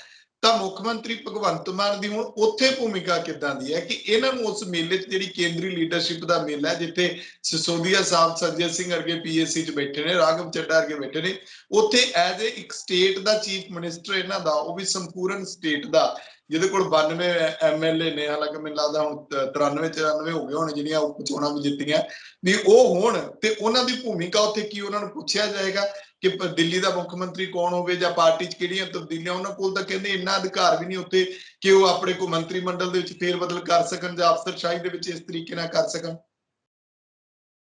ਤਾਂ ਮੁੱਖ ਮੰਤਰੀ ਭਗਵੰਤ ਮਾਨ ਦੀ ਹੁਣ ਉੱਥੇ ਭੂਮਿਕਾ ਕਿੱਦਾਂ ਦੀ ਹੈ ਕਿ ਇਹਨਾਂ ਨੂੰ ਉਸ ਮੇਲੇ 'ਚ ਜਿਹੜੀ ਕੇਂਦਰੀ ਲੀਡਰਸ਼ਿਪ ਦਾ ਮੇਲਾ ਹੈ, ਜਿੱਥੇ ਸਿਸੋਦੀਆ ਸਾਹਿਬ, ਸੰਜੇ ਸਿੰਘ ਵਰਗੇ ਪੀਐਸਸੀ 'ਚ ਬੈਠੇ ਨੇ, ਰਾਘਵ ਚੱਡਾ ਅਰਗੇ ਬੈਠੇ ਨੇ, ਉੱਥੇ ਐਜ਼ ਏ ਇੱਕ ਸਟੇਟ ਦਾ ਚੀਫ ਮਿਨਿਸਟਰ ਇਹਨਾਂ ਦਾ, ਉਹ ਵੀ ਸੰਪੂਰਨ ਸਟੇਟ ਦਾ, ਜਿਹਦੇ ਕੋਲ 92 ਐਮਐਲਏ ਨੇ, ਹਾਲਾਂਕਿ ਮੈਨੂੰ ਲੱਗਦਾ ਹੁਣ 93 94 ਹੋ ਗਏ ਹੋਣੇ, ਜਿਹੜੀਆਂ ਉਹ ਚੋਣਾਂ ਵੀ ਜਿੱਤੀਆਂ। ਵੀ ਉਹ ਹੋਣ ਤੇ ਉਹਨਾਂ ਦੀ ਭੂਮਿਕਾ ਉੱਥੇ ਕੀ ਉਹਨਾਂ ਨੂੰ ਪੁੱਛਿਆ ਜਾਏਗਾ? ਕਿ ਦਿੱਲੀ ਦਾ ਮੁੱਖ ਮੰਤਰੀ ਕੌਣ ਹੋਵੇ ਜਾਂ ਪਾਰਟੀ 'ਚ ਕਿਹੜੀਆਂ ਤਬਦੀਲੀਆਂ ਉਹਨਾਂ ਕੋਲ ਤਾਂ ਕਹਿੰਦੇ ਇੰਨਾ ਅਧਿਕਾਰ ਵੀ ਨਹੀਂ ਉੱਥੇ ਕਿ ਉਹ ਆਪਣੇ ਕੋ ਮੰਤਰੀ ਮੰਡਲ ਦੇ ਵਿੱਚ ਫੇਰ ਬਦਲ ਕਰ ਸਕਣ ਜਾਂ ਅਫਸਰਸ਼ਾਹੀ ਦੇ ਵਿੱਚ ਇਸ ਤਰੀਕੇ ਨਾਲ ਕਰ ਸਕਣ।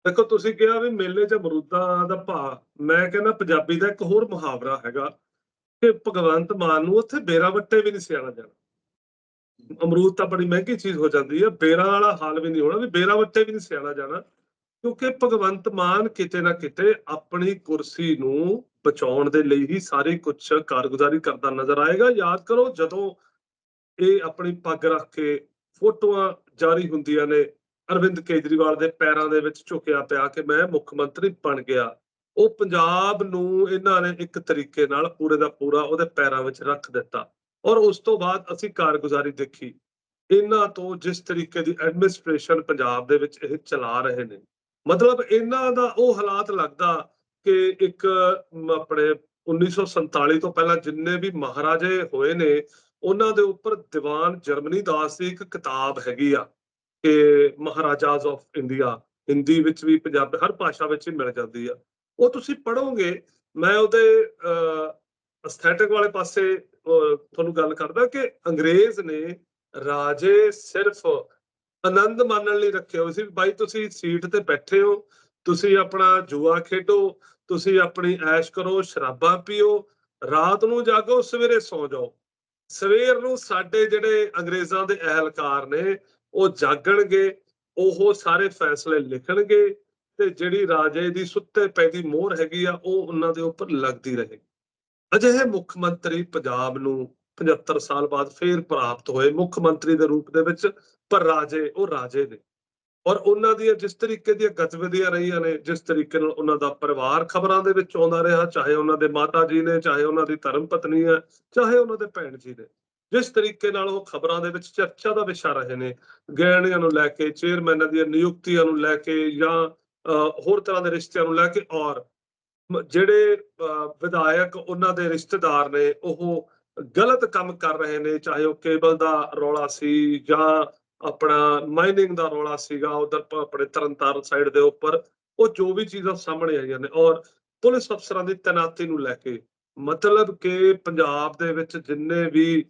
ਦੇਖੋ, ਤੁਸੀਂ ਕਿਹਾ ਵੀ ਮੇਲੇ 'ਚ ਅਮਰੂਦਾਂ ਦਾ ਭਾ ਮੈਂ ਕਹਿੰਦਾ ਪੰਜਾਬੀ ਦਾ ਇੱਕ ਹੋਰ ਮੁਹਾਵਰਾ ਹੈਗਾ ਕਿ ਭਗਵੰਤ ਮਾਨ ਨੂੰ ਉੱਥੇ ਬੇਰਾ ਵੱਟੇ ਵੀ ਨਹੀਂ ਸਿਆਣਾ ਜਾਣਾ। ਅਮਰੂਦ ਤਾਂ ਬੜੀ ਮਹਿੰਗੀ ਚੀਜ਼ ਹੋ ਜਾਂਦੀ ਹੈ ਬੇਰਾਂ ਵਾਲਾ ਹਾਲ ਵੀ ਨਹੀਂ ਹੋਣਾ ਵੀ ਬੇਰਾ ਵੱਟੇ ਵੀ ਨਹੀਂ ਸਿਆਣਾ ਜਾਣਾ। ਕਿਉਂਕਿ ਭਗਵੰਤ ਮਾਨ ਕਿਤੇ ਨਾ ਕਿਤੇ ਆਪਣੀ ਕੁਰਸੀ ਨੂੰ ਬਚਾਉਣ ਦੇ ਲਈ ਹੀ ਸਾਰੇ ਕੁਝ ਕਾਰਗੁਜ਼ਾਰੀ ਕਰਦਾ ਨਜ਼ਰ ਆਏਗਾ। ਯਾਦ ਕਰੋ ਜਦੋਂ ਇਹ ਆਪਣੀ ਪੱਗ ਰੱਖ ਕੇ ਫੋਟੋਆਂ ਜਾਰੀ ਹੁੰਦੀਆਂ ਨੇ, ਅਰਵਿੰਦ ਕੇਜਰੀਵਾਲ ਦੇ ਪੈਰਾਂ ਦੇ ਵਿੱਚ ਝੁਕਿਆ ਪਿਆ ਕਿ ਮੈਂ ਮੁੱਖ ਮੰਤਰੀ ਬਣ ਗਿਆ। ਉਹ ਪੰਜਾਬ ਨੂੰ ਇਹਨਾਂ ਨੇ ਇੱਕ ਤਰੀਕੇ ਨਾਲ ਪੂਰੇ ਦਾ ਪੂਰਾ ਉਹਦੇ ਪੈਰਾਂ ਵਿੱਚ ਰੱਖ ਦਿੱਤਾ ਔਰ ਉਸ ਤੋਂ ਬਾਅਦ ਅਸੀਂ ਕਾਰਗੁਜ਼ਾਰੀ ਦੇਖੀ। ਇਹਨਾਂ ਤੋਂ ਜਿਸ ਤਰੀਕੇ ਦੀ ਐਡਮਿਨਿਸਟ੍ਰੇਸ਼ਨ ਪੰਜਾਬ ਦੇ ਵਿੱਚ ਇਹ ਚਲਾ ਰਹੇ ਨੇ। ਮਤਲਬ ਇਹਨਾਂ ਦਾ ਉਹ ਹਾਲਾਤ ਲੱਗਦਾ ਕਿ ਇੱਕ ਮ, ਆਪਣੇ 1947 ਤੋਂ ਪਹਿਲਾਂ ਜਿੰਨੇ ਵੀ ਮਹਾਰਾਜੇ ਹੋਏ ਨੇ ਉਹਨਾਂ ਦੇ ਉੱਪਰ ਦੀਵਾਨ ਜਰਮਨੀ ਦਾਸ ਦੀ ਇੱਕ ਕਿਤਾਬ ਹੈਗੀ ਆ ਕਿ ਮਹਾਰਾਜਾਜ਼ ਆਫ ਇੰਡੀਆ ਹਿੰਦੀ ਵਿੱਚ ਵੀ ਪੰਜਾਬੀ ਹਰ ਭਾਸ਼ਾ ਵਿੱਚ ਹੀ ਮਿਲ ਜਾਂਦੀ ਆ। ਉਹ ਤੁਸੀਂ ਪੜੋਗੇ ਮੈਂ ਉਹਦੇ ਅਸਥੈਟਿਕ ਵਾਲੇ ਪਾਸੇ ਅਹ, ਤੁਹਾਨੂੰ ਗੱਲ ਕਰਦਾ ਕਿ ਅੰਗਰੇਜ਼ ਨੇ ਰਾਜੇ ਸਿਰਫ ਆਨੰਦ ਮਾਣਨ ਲਈ ਰੱਖੇ ਹੋਏ ਸੀ, ਬਾਈ ਤੁਸੀਂ ਸੀਟ ਤੇ ਬੈਠੇ ਹੋ, ਤੁਸੀਂ ਆਪਣਾ ਜੂਆ ਖੇਡੋ, ਤੁਸੀਂ ਆਪਣੀ ਐਸ਼ ਕਰੋ, ਸ਼ਰਾਬਾਂ ਪੀਓ, ਰਾਤ ਨੂੰ ਜਾਗੋ, ਸਵੇਰੇ ਸੌ ਜਾਓ। ਸਵੇਰ ਨੂੰ ਸਾਡੇ ਜਿਹੜੇ ਅੰਗਰੇਜ਼ਾਂ ਦੇ ਅਹਿਲਕਾਰ ਨੇ, ਉਹ ਜਾਗਣਗੇ, ਉਹ ਸਾਰੇ ਫੈਸਲੇ ਲਿਖਣਗੇ ਤੇ ਜਿਹੜੀ ਰਾਜੇ ਦੀ ਸੁੱਤੇ ਪੈਦੀ ਮੋਹਰ ਹੈਗੀ ਆ, ਉਹ ਉਹਨਾਂ ਦੇ ਉੱਪਰ ਲੱਗਦੀ ਰਹੇਗੀ। ਅਜਿਹੇ ਮੁੱਖ ਮੰਤਰੀ ਪੰਜਾਬ ਨੂੰ 75 ਸਾਲ ਬਾਅਦ ਫੇਰ ਪ੍ਰਾਪਤ ਹੋਏ, ਮੁੱਖ ਮੰਤਰੀ ਦੇ ਰੂਪ ਦੇ ਵਿੱਚ ਪਰ ਰਾਜੇ ਉਹ ਰਾਜੇ ਨੇ। ਔਰ ਉਹਨਾਂ ਦੀਆਂ ਜਿਸ ਤਰੀਕੇ ਦੀਆਂ ਗਤੀਵਿਧੀਆਂ ਰਹੀਆਂ ਨੇ ਜਿਸ ਤਰੀਕੇ ਨਾਲ ਉਹਨਾਂ ਦਾ ਪਰਿਵਾਰ ਖਬਰਾਂ ਦੇ ਵਿੱਚ ਆਉਂਦਾ ਰਿਹਾ ਚਾਹੇ ਉਹਨਾਂ ਦੇ ਮਾਤਾ ਜੀ ਨੇ ਚਾਹੇ ਉਹਨਾਂ ਦੀ ਧਰਮ ਪਤਨੀ ਹੈ ਚਾਹੇ ਉਹਨਾਂ ਦੇ ਭੈਣ ਜੀ ਨੇ। ਜਿਸ ਤਰੀਕੇ ਨਾਲ ਉਹ ਖਬਰਾਂ ਦੇ ਵਿੱਚ ਚਰਚਾ ਦਾ ਵਿਸ਼ਾ ਰਹੇ ਨੇ ਗਹਿਣਿਆਂ ਨੂੰ ਲੈ ਕੇ ਚੇਅਰਮੈਨਾਂ ਦੀਆਂ ਨਿਯੁਕਤੀਆਂ ਨੂੰ ਲੈ ਕੇ ਜਾਂ ਅਹ, ਹੋਰ ਤਰ੍ਹਾਂ ਦੇ ਰਿਸ਼ਤਿਆਂ ਨੂੰ ਲੈ ਕੇ ਔਰ। ਜਿਹੜੇ ਅਹ, ਵਿਧਾਇਕ ਉਹਨਾਂ ਦੇ ਰਿਸ਼ਤੇਦਾਰ ਨੇ ਉਹ ਗਲਤ ਕੰਮ ਕਰ ਰਹੇ ਨੇ ਚਾਹੇ ਉਹ ਕੇਬਲ ਦਾ ਰੌਲਾ ਸੀ ਜਾਂ ਆਪਣਾ ਮਾਈਨਿੰਗ ਦਾ ਰੌਲਾ ਸੀਗਾ, ਉਧਰ ਆਪਣੇ ਤਰਨਤਾਰਨ ਸਾਈਡ ਦੇ ਉੱਪਰ, ਉਹ ਜੋ ਵੀ ਚੀਜ਼ਾਂ ਸਾਹਮਣੇ ਆਈਆਂ ਨੇ, ਔਰ ਪੁਲਿਸ ਅਫਸਰਾਂ ਦੀ ਤੈਨਾਤੀ ਨੂੰ ਲੈ ਕੇ, ਮਤਲਬ ਕਿ ਪੰਜਾਬ ਦੇ ਵਿੱਚ ਜਿੰਨੇ ਵੀ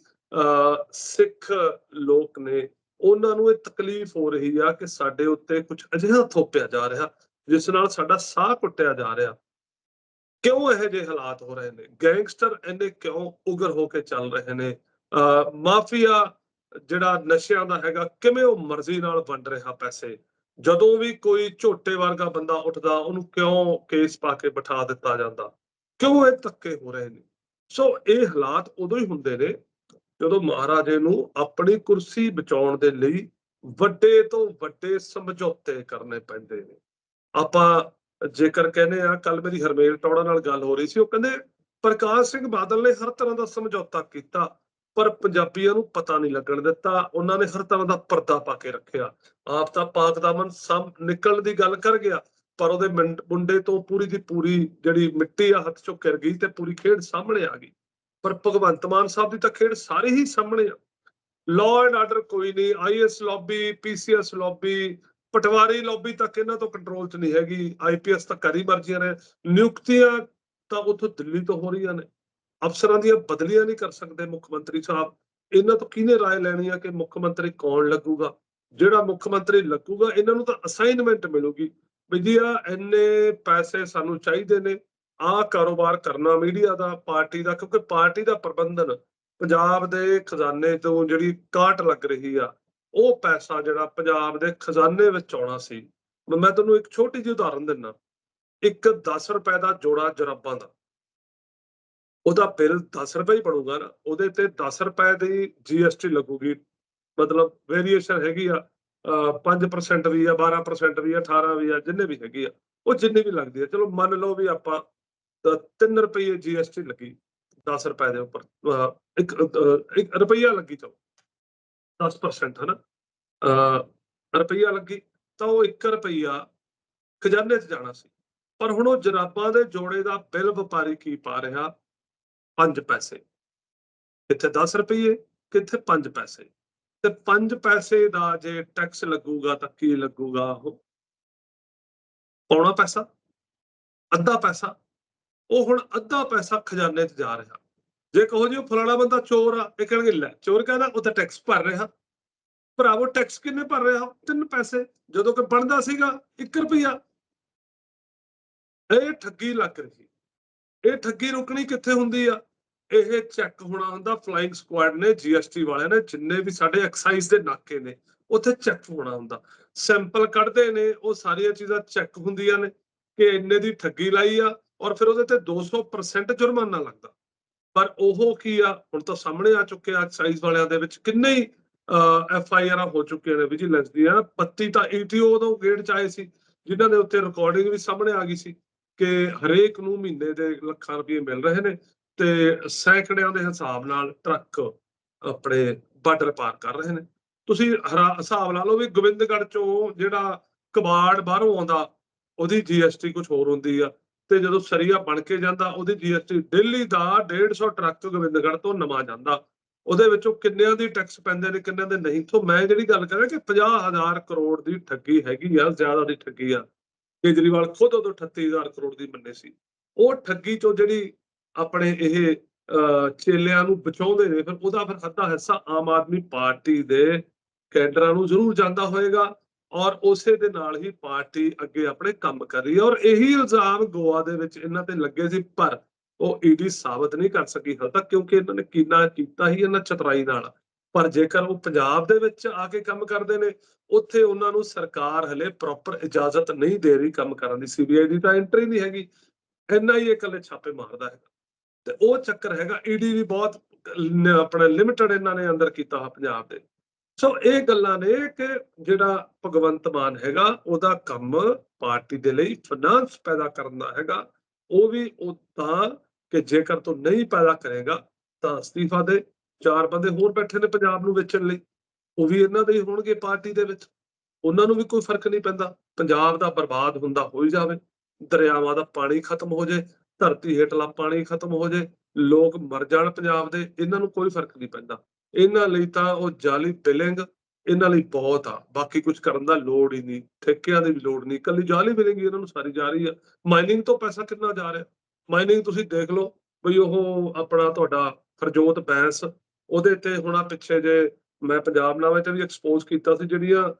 ਸਿੱਖ ਲੋਕ ਨੇ, ਉਹਨਾਂ ਨੂੰ ਇਹ ਤਕਲੀਫ ਹੋ ਰਹੀ ਆ ਕਿ ਸਾਡੇ ਉੱਤੇ ਕੁਝ ਅਜਿਹਾ ਥੋਪਿਆ ਜਾ ਰਿਹਾ, ਜਿਸ ਨਾਲ ਸਾਡਾ ਸਾਹ ਕੁੱਟਿਆ ਜਾ ਰਿਹਾ। ਕਿਉਂ ਇਹੋ ਜਿਹੇ ਹਾਲਾਤ ਹੋ ਰਹੇ ਨੇ? ਗੈਂਗਸਟਰ ਇੰਨੇ ਕਿਉਂ ਉਗਰ ਹੋ ਕੇ ਚੱਲ ਰਹੇ ਨੇ? ਅਹ ਮਾਫੀਆ ਜਿਹੜਾ ਨਸ਼ਿਆਂ ਦਾ ਹੈਗਾ, ਕਿਵੇਂ ਉਹ ਮਰਜ਼ੀ ਨਾਲ ਵੰਡ ਰਿਹਾ ਪੈਸੇ? ਜਦੋਂ ਵੀ ਕੋਈ ਝੋਟੇ ਵਰਗਾ ਬੰਦਾ ਉੱਠਦਾ, ਉਹਨੂੰ ਕਿਉਂ ਕੇਸ ਪਾ ਕੇ ਬਿਠਾ ਦਿੱਤਾ ਜਾਂਦਾ? ਕਿਉਂ ਇਹ ਧੱਕੇ ਹੋ ਰਹੇ ਨੇ? ਸੋ ਇਹ ਹਾਲਾਤ ਉਦੋਂ ਹੀ ਹੁੰਦੇ ਨੇ ਜਦੋਂ ਮਹਾਰਾਜੇ ਨੂੰ ਆਪਣੀ ਕੁਰਸੀ ਬਚਾਉਣ ਦੇ ਲਈ ਵੱਡੇ ਤੋਂ ਵੱਡੇ ਸਮਝੌਤੇ ਕਰਨੇ ਪੈਂਦੇ ਨੇ। ਆਪਾਂ ਜੇਕਰ ਕਹਿੰਦੇ ਆ ਕੱਲ ਮੇਰੀ ਹਰਮੇਲ ਟੌੜਾ ਨਾਲ ਗੱਲ ਹੋ ਰਹੀ ਸੀ, ਉਹ ਕਹਿੰਦੇ, ਪ੍ਰਕਾਸ਼ ਸਿੰਘ ਬਾਦਲ ਨੇ ਹਰ ਤਰ੍ਹਾਂ ਦਾ ਸਮਝੌਤਾ ਕੀਤਾ। ਪਰ ਪੰਜਾਬੀਆਂ ਨੂੰ ਪਤਾ ਨਹੀਂ ਲੱਗਣ ਦਿੱਤਾ। ਉਹਨਾਂ ਨੇ ਹਰ ਤਰ੍ਹਾਂ ਦਾ ਪਰਦਾ ਪਾ ਕੇ ਰੱਖਿਆ। ਆਪ ਤਾਂ ਪਾਕ ਦਾਮਨ ਸਭ ਨਿਕਲਣ ਦੀ ਗੱਲ ਕਰ ਗਿਆ, ਪਰ ਉਹਦੇ ਮੁੰਡੇ ਤੋਂ ਪੂਰੀ ਦੀ ਪੂਰੀ ਜਿਹੜੀ ਮਿੱਟੀ ਆ, ਹੱਥ ਚੋਂ ਕਿਰ ਗਈ ਤੇ ਪੂਰੀ ਖੇਡ ਸਾਹਮਣੇ ਆ ਗਈ। ਪਰ ਭਗਵੰਤ ਮਾਨ ਸਾਹਿਬ ਦੀ ਤਾਂ ਖੇਡ ਸਾਰੀ ਹੀ ਸਾਹਮਣੇ ਆ। ਲਾਅ ਐਂਡ ਆਰਡਰ ਕੋਈ ਨਹੀਂ IAS lobby PCS lobby patwari lobby ਤੱਕ ਇਹਨਾਂ ਤੋਂ ਕੰਟਰੋਲ 'ਚ ਨਹੀਂ ਹੈਗੀ। ਆਈਪੀਐਸ ਤਾਂ ਕਰੀ ਮਰਜ਼ੀਆਂ ਨੇ। ਨਿਯੁਕਤੀਆਂ ਤਾਂ ਉੱਥੋਂ ਦਿੱਲੀ ਤੋਂ ਹੋ ਰਹੀਆਂ ਨੇ। ਅਫਸਰਾਂ ਦੀਆਂ ਬਦਲੀਆਂ ਨਹੀਂ ਕਰ ਸਕਦੇ ਮੁੱਖ ਮੰਤਰੀ ਸਾਹਿਬ। ਇਹਨਾਂ ਤੋਂ ਕਿਹਨੇ ਰਾਏ ਲੈਣੀ ਆ ਕਿ ਮੁੱਖ ਮੰਤਰੀ ਕੌਣ ਲੱਗੂਗਾ? ਜਿਹੜਾ ਮੁੱਖ ਮੰਤਰੀ ਲੱਗੂਗਾ, ਇਹਨਾਂ ਨੂੰ ਤਾਂ ਅਸਾਈਨਮੈਂਟ ਮਿਲੂਗੀ ਵੀ ਜੀ ਆ ਇੰਨੇ ਪੈਸੇ ਸਾਨੂੰ ਚਾਹੀਦੇ ਨੇ ਆ ਕਾਰੋਬਾਰ ਕਰਨਾ ਮੀਡੀਆ ਦਾ, ਪਾਰਟੀ ਦਾ, ਕਿਉਂਕਿ ਪਾਰਟੀ ਦਾ ਪ੍ਰਬੰਧਨ ਪੰਜਾਬ ਦੇ ਖਜ਼ਾਨੇ ਤੋਂ ਜਿਹੜੀ ਕਾਟ ਲੱਗ ਰਹੀ ਆ, ਉਹ ਪੈਸਾ ਜਿਹੜਾ ਪੰਜਾਬ ਦੇ ਖਜ਼ਾਨੇ ਵਿੱਚ ਆਉਣਾ ਸੀ। ਮੈਂ ਤੁਹਾਨੂੰ ਇੱਕ ਛੋਟੀ ਜਿਹੀ ਉਦਾਹਰਨ ਦਿੰਦਾ। ਇੱਕ 10 ਰੁਪਏ ਦਾ ਜੋੜਾ ਜਰਾਬਾਂ ਦਾ। ਉਹਦਾ ਬਿੱਲ 10 ਰੁਪਏ ਹੀ ਬਣੂਗਾ ਨਾ, ਉਹਦੇ ਤੇ 10 ਰੁਪਏ ਦੀ ਜੀਐਸਟੀ ਲੱਗੂਗੀ। ਮਤਲਬ ਵੇਰੀਏਸ਼ਨ ਹੈਗੀ ਆ, ਅਹ 5% ਵੀ ਆ 12% ਵੀ ਆ 18 ਵੀ ਆ, ਜਿੰਨੇ ਵੀ ਹੈਗੀ ਆ, ਉਹ ਜਿੰਨੀ ਵੀ ਲੱਗਦੀ ਆ। ਚਲੋ ਮੰਨ ਲਓ ਵੀ ਆਪਾਂ 3 ਰੁਪਏ ਜੀਐਸਟੀ ਲੱਗੀ 10 ਰੁਪਏ ਦੇ ਉੱਪਰ, ਅਹ ਇੱਕ ਰੁਪਈਆ ਲੱਗੀ, ਚਲੋ 10% ਹੈ ਨਾ ਅਹ ਰੁਪਈਆ ਲੱਗੀ, ਤਾਂ ਉਹ 1 ਰੁਪਈਆ ਖਜ਼ਾਨੇ 'ਚ ਜਾਣਾ ਸੀ। ਪਰ ਹੁਣ ਉਹ ਜਰਾਬਾਂ ਦੇ ਜੋੜੇ ਦਾ ਬਿੱਲ ਵਪਾਰੀ ਕੀ ਪਾ ਰਿਹਾ? 5 ਪੈਸੇ। ਕਿੱਥੇ 10 ਰੁਪਏ ਕਿੱਥੇ 5 ਪੈਸੇ। ਤੇ 5 ਪੈਸੇ ਦਾ ਜੇ ਟੈਕਸ ਲੱਗੂਗਾ ਤਾਂ ਕੀ ਲੱਗੂਗਾ ਉਹ? ਪੌਣਾ ਪੈਸਾ, ਅੱਧਾ ਪੈਸਾ। ਉਹ ਹੁਣ ਅੱਧਾ ਪੈਸਾ ਖਜ਼ਾਨੇ 'ਚ ਜਾ ਰਿਹਾ। ਜੇ ਕਹੋ ਜੀ ਉਹ ਫਲਾਣਾ ਬੰਦਾ ਚੋਰ ਆ, ਇਹ ਕਹਿਣਗੇ, ਲੈ ਚੋਰ ਕਹਿੰਦਾ, ਉਹ ਤਾਂ ਟੈਕਸ ਭਰ ਰਿਹਾ। ਭਰਾਵੋ ਟੈਕਸ ਕਿੰਨੇ ਭਰ ਰਿਹਾ? ਤਿੰਨ ਪੈਸੇ। ਜਦੋਂ ਕਿ ਬਣਦਾ ਸੀਗਾ 1 ਰੁਪਿਆ ਇਹ ਠੱਗੀ ਲੱਗ ਰਹੀ। ਇਹ ਠੱਗੀ ਰੁਕਣੀ ਕਿੱਥੇ ਹੁੰਦੀ ਆ? ਇਹ ਚੈੱਕ ਹੋਣਾ ਹੁੰਦਾ ਫਲਾਈਂਗ ਸਕੁਆਡ ਨੇ ਜੀਐਸਟੀ ਵਾਲਿਆਂ ਨੇ, ਜਿੰਨੇ ਵੀ ਸਾਡੇ ਐਕਸਾਈਜ਼ ਦੇ ਨਾਕੇ ਨੇ, ਉੱਥੇ ਚੈੱਕ ਹੋਣਾ ਹੁੰਦਾ। ਸੈਂਪਲ ਕੱਢਦੇ ਨੇ, ਉਹ ਸਾਰੀਆਂ ਚੀਜ਼ਾਂ ਚੈੱਕ ਹੁੰਦੀਆਂ ਨੇ ਕਿ ਇੰਨੇ ਦੀ ਠੱਗੀ ਲਾਈ ਆ ਔਰ ਫਿਰ ਉਹਦੇ ਤੇ 200% ਜੁਰਮਾਨਾ ਲੱਗਦਾ। ਪਰ ਉਹ ਕੀ ਆ? ਹੁਣ ਤਾਂ ਸਾਹਮਣੇ ਆ ਚੁੱਕੇ ਆ ਐਕਸਾਈਜ਼ ਵਾਲਿਆਂ ਦੇ ਵਿੱਚ ਕਿੰਨੇ ਹੀ ਐਫ ਆਈ ਆਰ ਹੋ ਚੁੱਕੀਆਂ ਨੇ ਵਿਜੀਲੈਂਸ ਦੀਆਂ। 32 ਤਾਂ ਈਟੀਓ ਤੋਂ ਗੇਟ ਚ ਆਏ ਸੀ, ਜਿਨ੍ਹਾਂ ਦੇ ਉੱਤੇ ਰਿਕਾਰਡਿੰਗ ਵੀ ਸਾਹਮਣੇ ਆ ਗਈ ਸੀ। ਕਿ ਹਰੇਕ ਨੂੰ ਮਹੀਨੇ ਦੇ ਲੱਖਾਂ ਰੁਪਏ ਮਿਲ ਰਹੇ ਨੇ ਤੇ ਸੈਂਕੜਿਆਂ ਦੇ ਹਿਸਾਬ ਨਾਲ ਟਰੱਕ ਆਪਣੇ ਬਾਰਡਰ ਪਾਰ ਕਰ ਰਹੇ ਨੇ। ਤੁਸੀਂ ਹਿਸਾਬ ਲਾ ਲਓ ਵੀ ਗੋਬਿੰਦਗੜ੍ਹ ਚੋਂ ਜਿਹੜਾ ਕਬਾੜ ਬਾਹਰੋਂ ਆਉਂਦਾ, ਉਹਦੀ ਜੀਐਸਟੀ ਕੁਝ ਹੋਰ ਹੁੰਦੀ ਆ ਤੇ ਜਦੋਂ ਸਰੀਆ ਬਣ ਕੇ ਜਾਂਦਾ, ਉਹਦੀ ਜੀਐਸਟੀ ਦਿੱਲੀ ਦਾ 150 ਟਰੱਕ ਗੋਬਿੰਦਗੜ੍ਹ ਤੋਂ ਨਵਾਂ ਜਾਂਦਾ। ਉਹਦੇ ਵਿੱਚੋਂ ਕਿੰਨਿਆਂ ਦੀ ਟੈਕਸ ਪੈਂਦੇ ਨੇ, ਕਿੰਨਿਆਂ ਦੇ ਨਹੀਂ। ਤੋਂ ਮੈਂ ਜਿਹੜੀ ਗੱਲ ਕਰ ਰਿਹਾ ਕਿ 50000 ਕਰੋੜ ਦੀ ਠੱਗੀ ਹੈਗੀ ਆ, ਜ਼ਿਆਦਾ ਦੀ ਠੱਗੀ ਆ। ਕੇਜਰੀਵਾਲ ਖੁਦ ਉਦੋਂ 38000 ਕਰੋੜ ਦੀ ਮੰਨੇ ਸੀ। ਉਹ ਠੱਗੀ ਚੋਂ ਜਿਹੜੀ ਆਪਣੇ ਇਹ ਚੇਲਿਆਂ ਨੂੰ ਬਚਾਉਂਦੇ ਨੇ, ਫਿਰ ਉਹਦਾ ਫਿਰ ਅੱਧਾ ਹਿੱਸਾ ਆਮ ਆਦਮੀ ਪਾਰਟੀ ਦੇ ਕੈਡਰਾਂ ਨੂੰ ਜ਼ਰੂਰ ਜਾਂਦਾ ਹੋਏਗਾ ਔਰ ਉਸੇ ਦੇ ਨਾਲ ਹੀ ਪਾਰਟੀ ਅੱਗੇ ਆਪਣੇ ਕੰਮ ਕਰ ਰਹੀ ਹੈ ਔਰ ਇਹੀ ਇਲਜ਼ਾਮ ਗੋਆ ਦੇ ਵਿੱਚ ਇਹਨਾਂ ਤੇ ਲੱਗੇ ਸੀ, ਪਰ ਉਹ ਈਡੀ ਸਾਬਤ ਨਹੀਂ ਕਰ ਸਕੀ ਹਾਲ ਤੱਕ ਕਿਉਂਕਿ ਇਹਨਾਂ ਨੇ ਕੀਨਾ ਕੀਤਾ ਹੀ ਇਹਨਾਂ ਚਤਰਾਈ ਨਾਲ। ਪਰ ਜੇਕਰ ਉਹ ਪੰਜਾਬ ਦੇ ਵਿੱਚ ਆ ਕੇ ਕੰਮ ਕਰਦੇ ਨੇ, ਉੱਥੇ ਉਹਨਾਂ ਨੂੰ ਸਰਕਾਰ ਹਲੇ ਪ੍ਰੋਪਰ ਇਜਾਜ਼ਤ ਨਹੀਂ ਦੇ ਰਹੀ ਕੰਮ ਕਰਨ ਦੀ। ਸੀਬੀਆਈ ਦੀ ਤਾਂ ਐਂਟਰੀ ਨਹੀਂ ਹੈਗੀ। ਇੰਨਾ ਹੀ ਇਹ ਇਕੱਲੇ ਛਾਪੇ ਮਾਰਦਾ ਹੈਗਾ। ਤੇ ਉਹ ਚੱਕਰ ਹੈਗਾ ਈਡੀ ਵੀ ਬਹੁਤ ਲ- ਆਪਣਾ ਲਿਮਟਿਡ ਇਹਨਾਂ ਨੇ ਅੰਦਰ ਕੀਤਾ ਹੋਇਆ ਪੰਜਾਬ ਦੇ। ਸੋ ਇਹ ਗੱਲਾਂ ਨੇ ਕਿ ਜਿਹੜਾ ਭਗਵੰਤ ਮਾਨ ਹੈਗਾ, ਉਹਦਾ ਕੰਮ ਪਾਰਟੀ ਦੇ ਲਈ ਫਾਈਨਾਂਸ ਪੈਦਾ ਕਰਨ ਦਾ ਹੈਗਾ। ਉਹ ਵੀ ਉਹ ਤਾਂ ਕਿ ਜੇਕਰ ਤੂੰ ਨਹੀਂ ਪੈਦਾ ਕਰੇਗਾ, ਤਾਂ ਅਸਤੀਫਾ ਦੇ। ਚਾਰ ਬੰਦੇ ਹੋਰ ਬੈਠੇ ਨੇ ਪੰਜਾਬ ਨੂੰ ਵੇਚਣ ਲਈ। ਉਹ ਵੀ ਇਹਨਾਂ ਦੇ ਹੀ ਹੋਣਗੇ ਪਾਰਟੀ ਦੇ ਵਿੱਚ। ਉਹਨਾਂ ਨੂੰ ਵੀ ਕੋਈ ਫ਼ਰਕ ਨਹੀਂ ਪੈਂਦਾ। ਪੰਜਾਬ ਦਾ ਬਰਬਾਦ ਹੁੰਦਾ ਹੋਈ ਜਾਵੇ। ਦਰਿਆਵਾਂ ਦਾ ਪਾਣੀ ਖਤਮ ਹੋ ਜਾਏ ਧਰਤੀ ਹੇਠਲਾ ਪਾਣੀ ਖਤਮ ਹੋ ਜਾਏ ਲੋਕ ਮਰ ਜਾਣ ਪੰਜਾਬ ਦੇ, ਇਹਨਾਂ ਨੂੰ ਕੋਈ ਫ਼ਰਕ ਨਹੀਂ ਪੈਂਦਾ। ਇਹਨਾਂ ਲਈ ਤਾਂ ਉਹ ਜਾਲੀ ਬਿਲਿੰਗ, ਇਹਨਾਂ ਲਈ ਬਹੁਤ ਆ। ਬਾਕੀ ਕੁਝ ਕਰਨ ਦਾ ਲੋੜ ਹੀ ਨਹੀਂ। ਠੇਕਿਆਂ ਦੀ ਵੀ ਲੋੜ ਨਹੀਂ। ਕੱਲੀ ਜਾਲੀ ਬਿਲਿੰਗ ਇਹਨਾਂ ਨੂੰ ਸਾਰੀ ਜਾ ਰਹੀ ਆ। ਮਾਈਨਿੰਗ ਤੋਂ ਪੈਸਾ ਕਿੰਨਾ ਜਾ ਰਿਹਾ? ਮਾਈਨਿੰਗ ਤੁਸੀਂ ਦੇਖ ਲਓ, ਬਈ ਉਹ ਆਪਣਾ ਤੁਹਾਡਾ ਫਰਜੋਤ ਬੈਂਸ ਉਹਦੇ ਤੇ ਹੁਣਾ ਪਿੱਛੇ ਜੇ ਮੈਂ ਪੰਜਾਬ ਨਾਮੇ ਤੇ ਵੀ ਐਕਸਪੋਜ਼ ਕੀਤਾ ਸੀ ਜਿਹੜੀਆਂ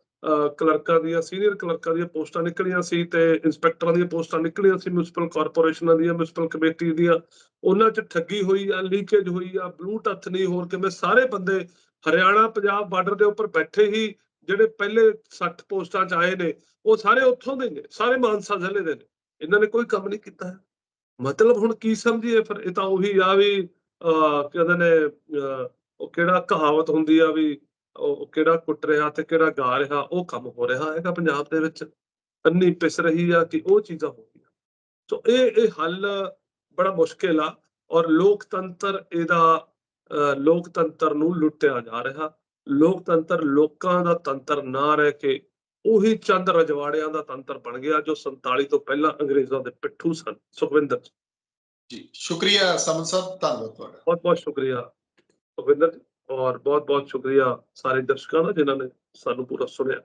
ਕਲਰਕਾਂ ਦੀਆਂ ਸੀਨੀਅਰ ਕਲਰਕਾਂ ਦੀਆਂ ਪੋਸਟਾਂ ਨਿਕਲੀਆਂ ਸੀ ਤੇ ਇੰਸਪੈਕਟਰਾਂ ਦੀਆਂ ਪੋਸਟਾਂ ਨਿਕਲੀਆਂ ਸੀ ਮਿਊਨਿਸਪਲ ਕਾਰਪੋਰੇਸ਼ਨਾਂ ਦੀਆਂ ਮਿਊਨਿਸਪਲ ਕਮੇਟੀ ਦੀਆਂ। ਉਹਨਾਂ 'ਚ ਠੱਗੀ ਹੋਈ ਆ ਲੀਕੇਜ ਹੋਈ ਆ ਬਲੂ ਟੱਥ ਨਹੀਂ ਹੋਰ ਕਿਵੇਂ ਸਾਰੇ ਬੰਦੇ ਹਰਿਆਣਾ, ਪੰਜਾਬ ਬਾਰਡਰ ਦੇ ਉੱਪਰ ਬੈਠੇ ਹੀ ਜਿਹੜੇ ਪਹਿਲੇ 60 ਪੋਸਟਾਂ 'ਚ ਆਏ ਨੇ, ਉਹ ਸਾਰੇ ਉੱਥੋਂ ਦੇ ਨੇ, ਸਾਰੇ ਮਾਨਸਾ ਜ਼ਿਲ੍ਹੇ ਦੇ ਨੇ। ਇਹਨਾਂ ਨੇ ਕੋਈ ਕੰਮ ਨਹੀਂ ਕੀਤਾ। ਹੈ ਮਤਲਬ ਹੁਣ ਕੀ ਸਮਝੀਏ ਫਿਰ? ਇਹ ਤਾਂ ਉਹੀ ਆ ਵੀ, ਅਹ, ਕਹਿੰਦੇ ਨੇ, ਅਹ ਉਹ ਕਿਹੜਾ ਕਹਾਵਤ ਹੁੰਦੀ ਆ ਵੀ ਉਹ ਕਿਹੜਾ ਕੁੱਟ ਰਿਹਾ ਤੇ ਕਿਹੜਾ ਗਾ ਰਿਹਾ ਉਹ ਕੰਮ ਹੋ ਰਿਹਾ ਹੈਗਾ ਪੰਜਾਬ ਦੇ ਵਿੱਚ। ਅੰਨੀ ਪਿਸ ਰਹੀ ਆ ਕਿ ਉਹ ਚੀਜ਼ਾਂ ਹੋ ਰਹੀਆਂ ਸੋ ਇਹ ਇਹ ਹੱਲ ਬੜਾ ਮੁਸ਼ਕਿਲ ਆ ਔਰ ਲੋਕਤੰਤਰ ਇਹਦਾ ਲੋਕਤੰਤਰ ਨੂੰ ਲੁੱਟਿਆ ਜਾ ਰਿਹਾ। ਲੋਕਤੰਤਰ ਲੋਕਾਂ ਦਾ ਤੰਤਰ ਨਾ ਰਹਿ ਕੇ ਉਹੀ ਚੰਦ ਰਜਵਾੜਿਆਂ ਦਾ ਤੰਤਰ ਬਣ ਗਿਆ ਜੋ 47 ਤੋਂ ਪਹਿਲਾਂ ਅੰਗਰੇਜ਼ਾਂ ਦੇ ਪਿੱਠੂ ਸਨ। ਸੁਖਵਿੰਦਰ ਜੀ। ਜੀ ਸ਼ੁਕਰੀਆ ਸਮਨ ਸਾਹਿਬ ਧੰਨਵਾਦ ਤੁਹਾਡਾ। ਬਹੁਤ ਬਹੁਤ ਸ਼ੁਕਰੀਆ। ਸੁਖਵਿੰਦਰ ਜੀ ਔਰ ਬਹੁਤ ਬਹੁਤ ਸ਼ੁਕਰੀਆ ਸਾਰੇ ਦਰਸ਼ਕਾਂ ਦਾ ਜਿਨ੍ਹਾਂ ਨੇ ਸਾਨੂੰ ਪੂਰਾ ਸੁਣਿਆ।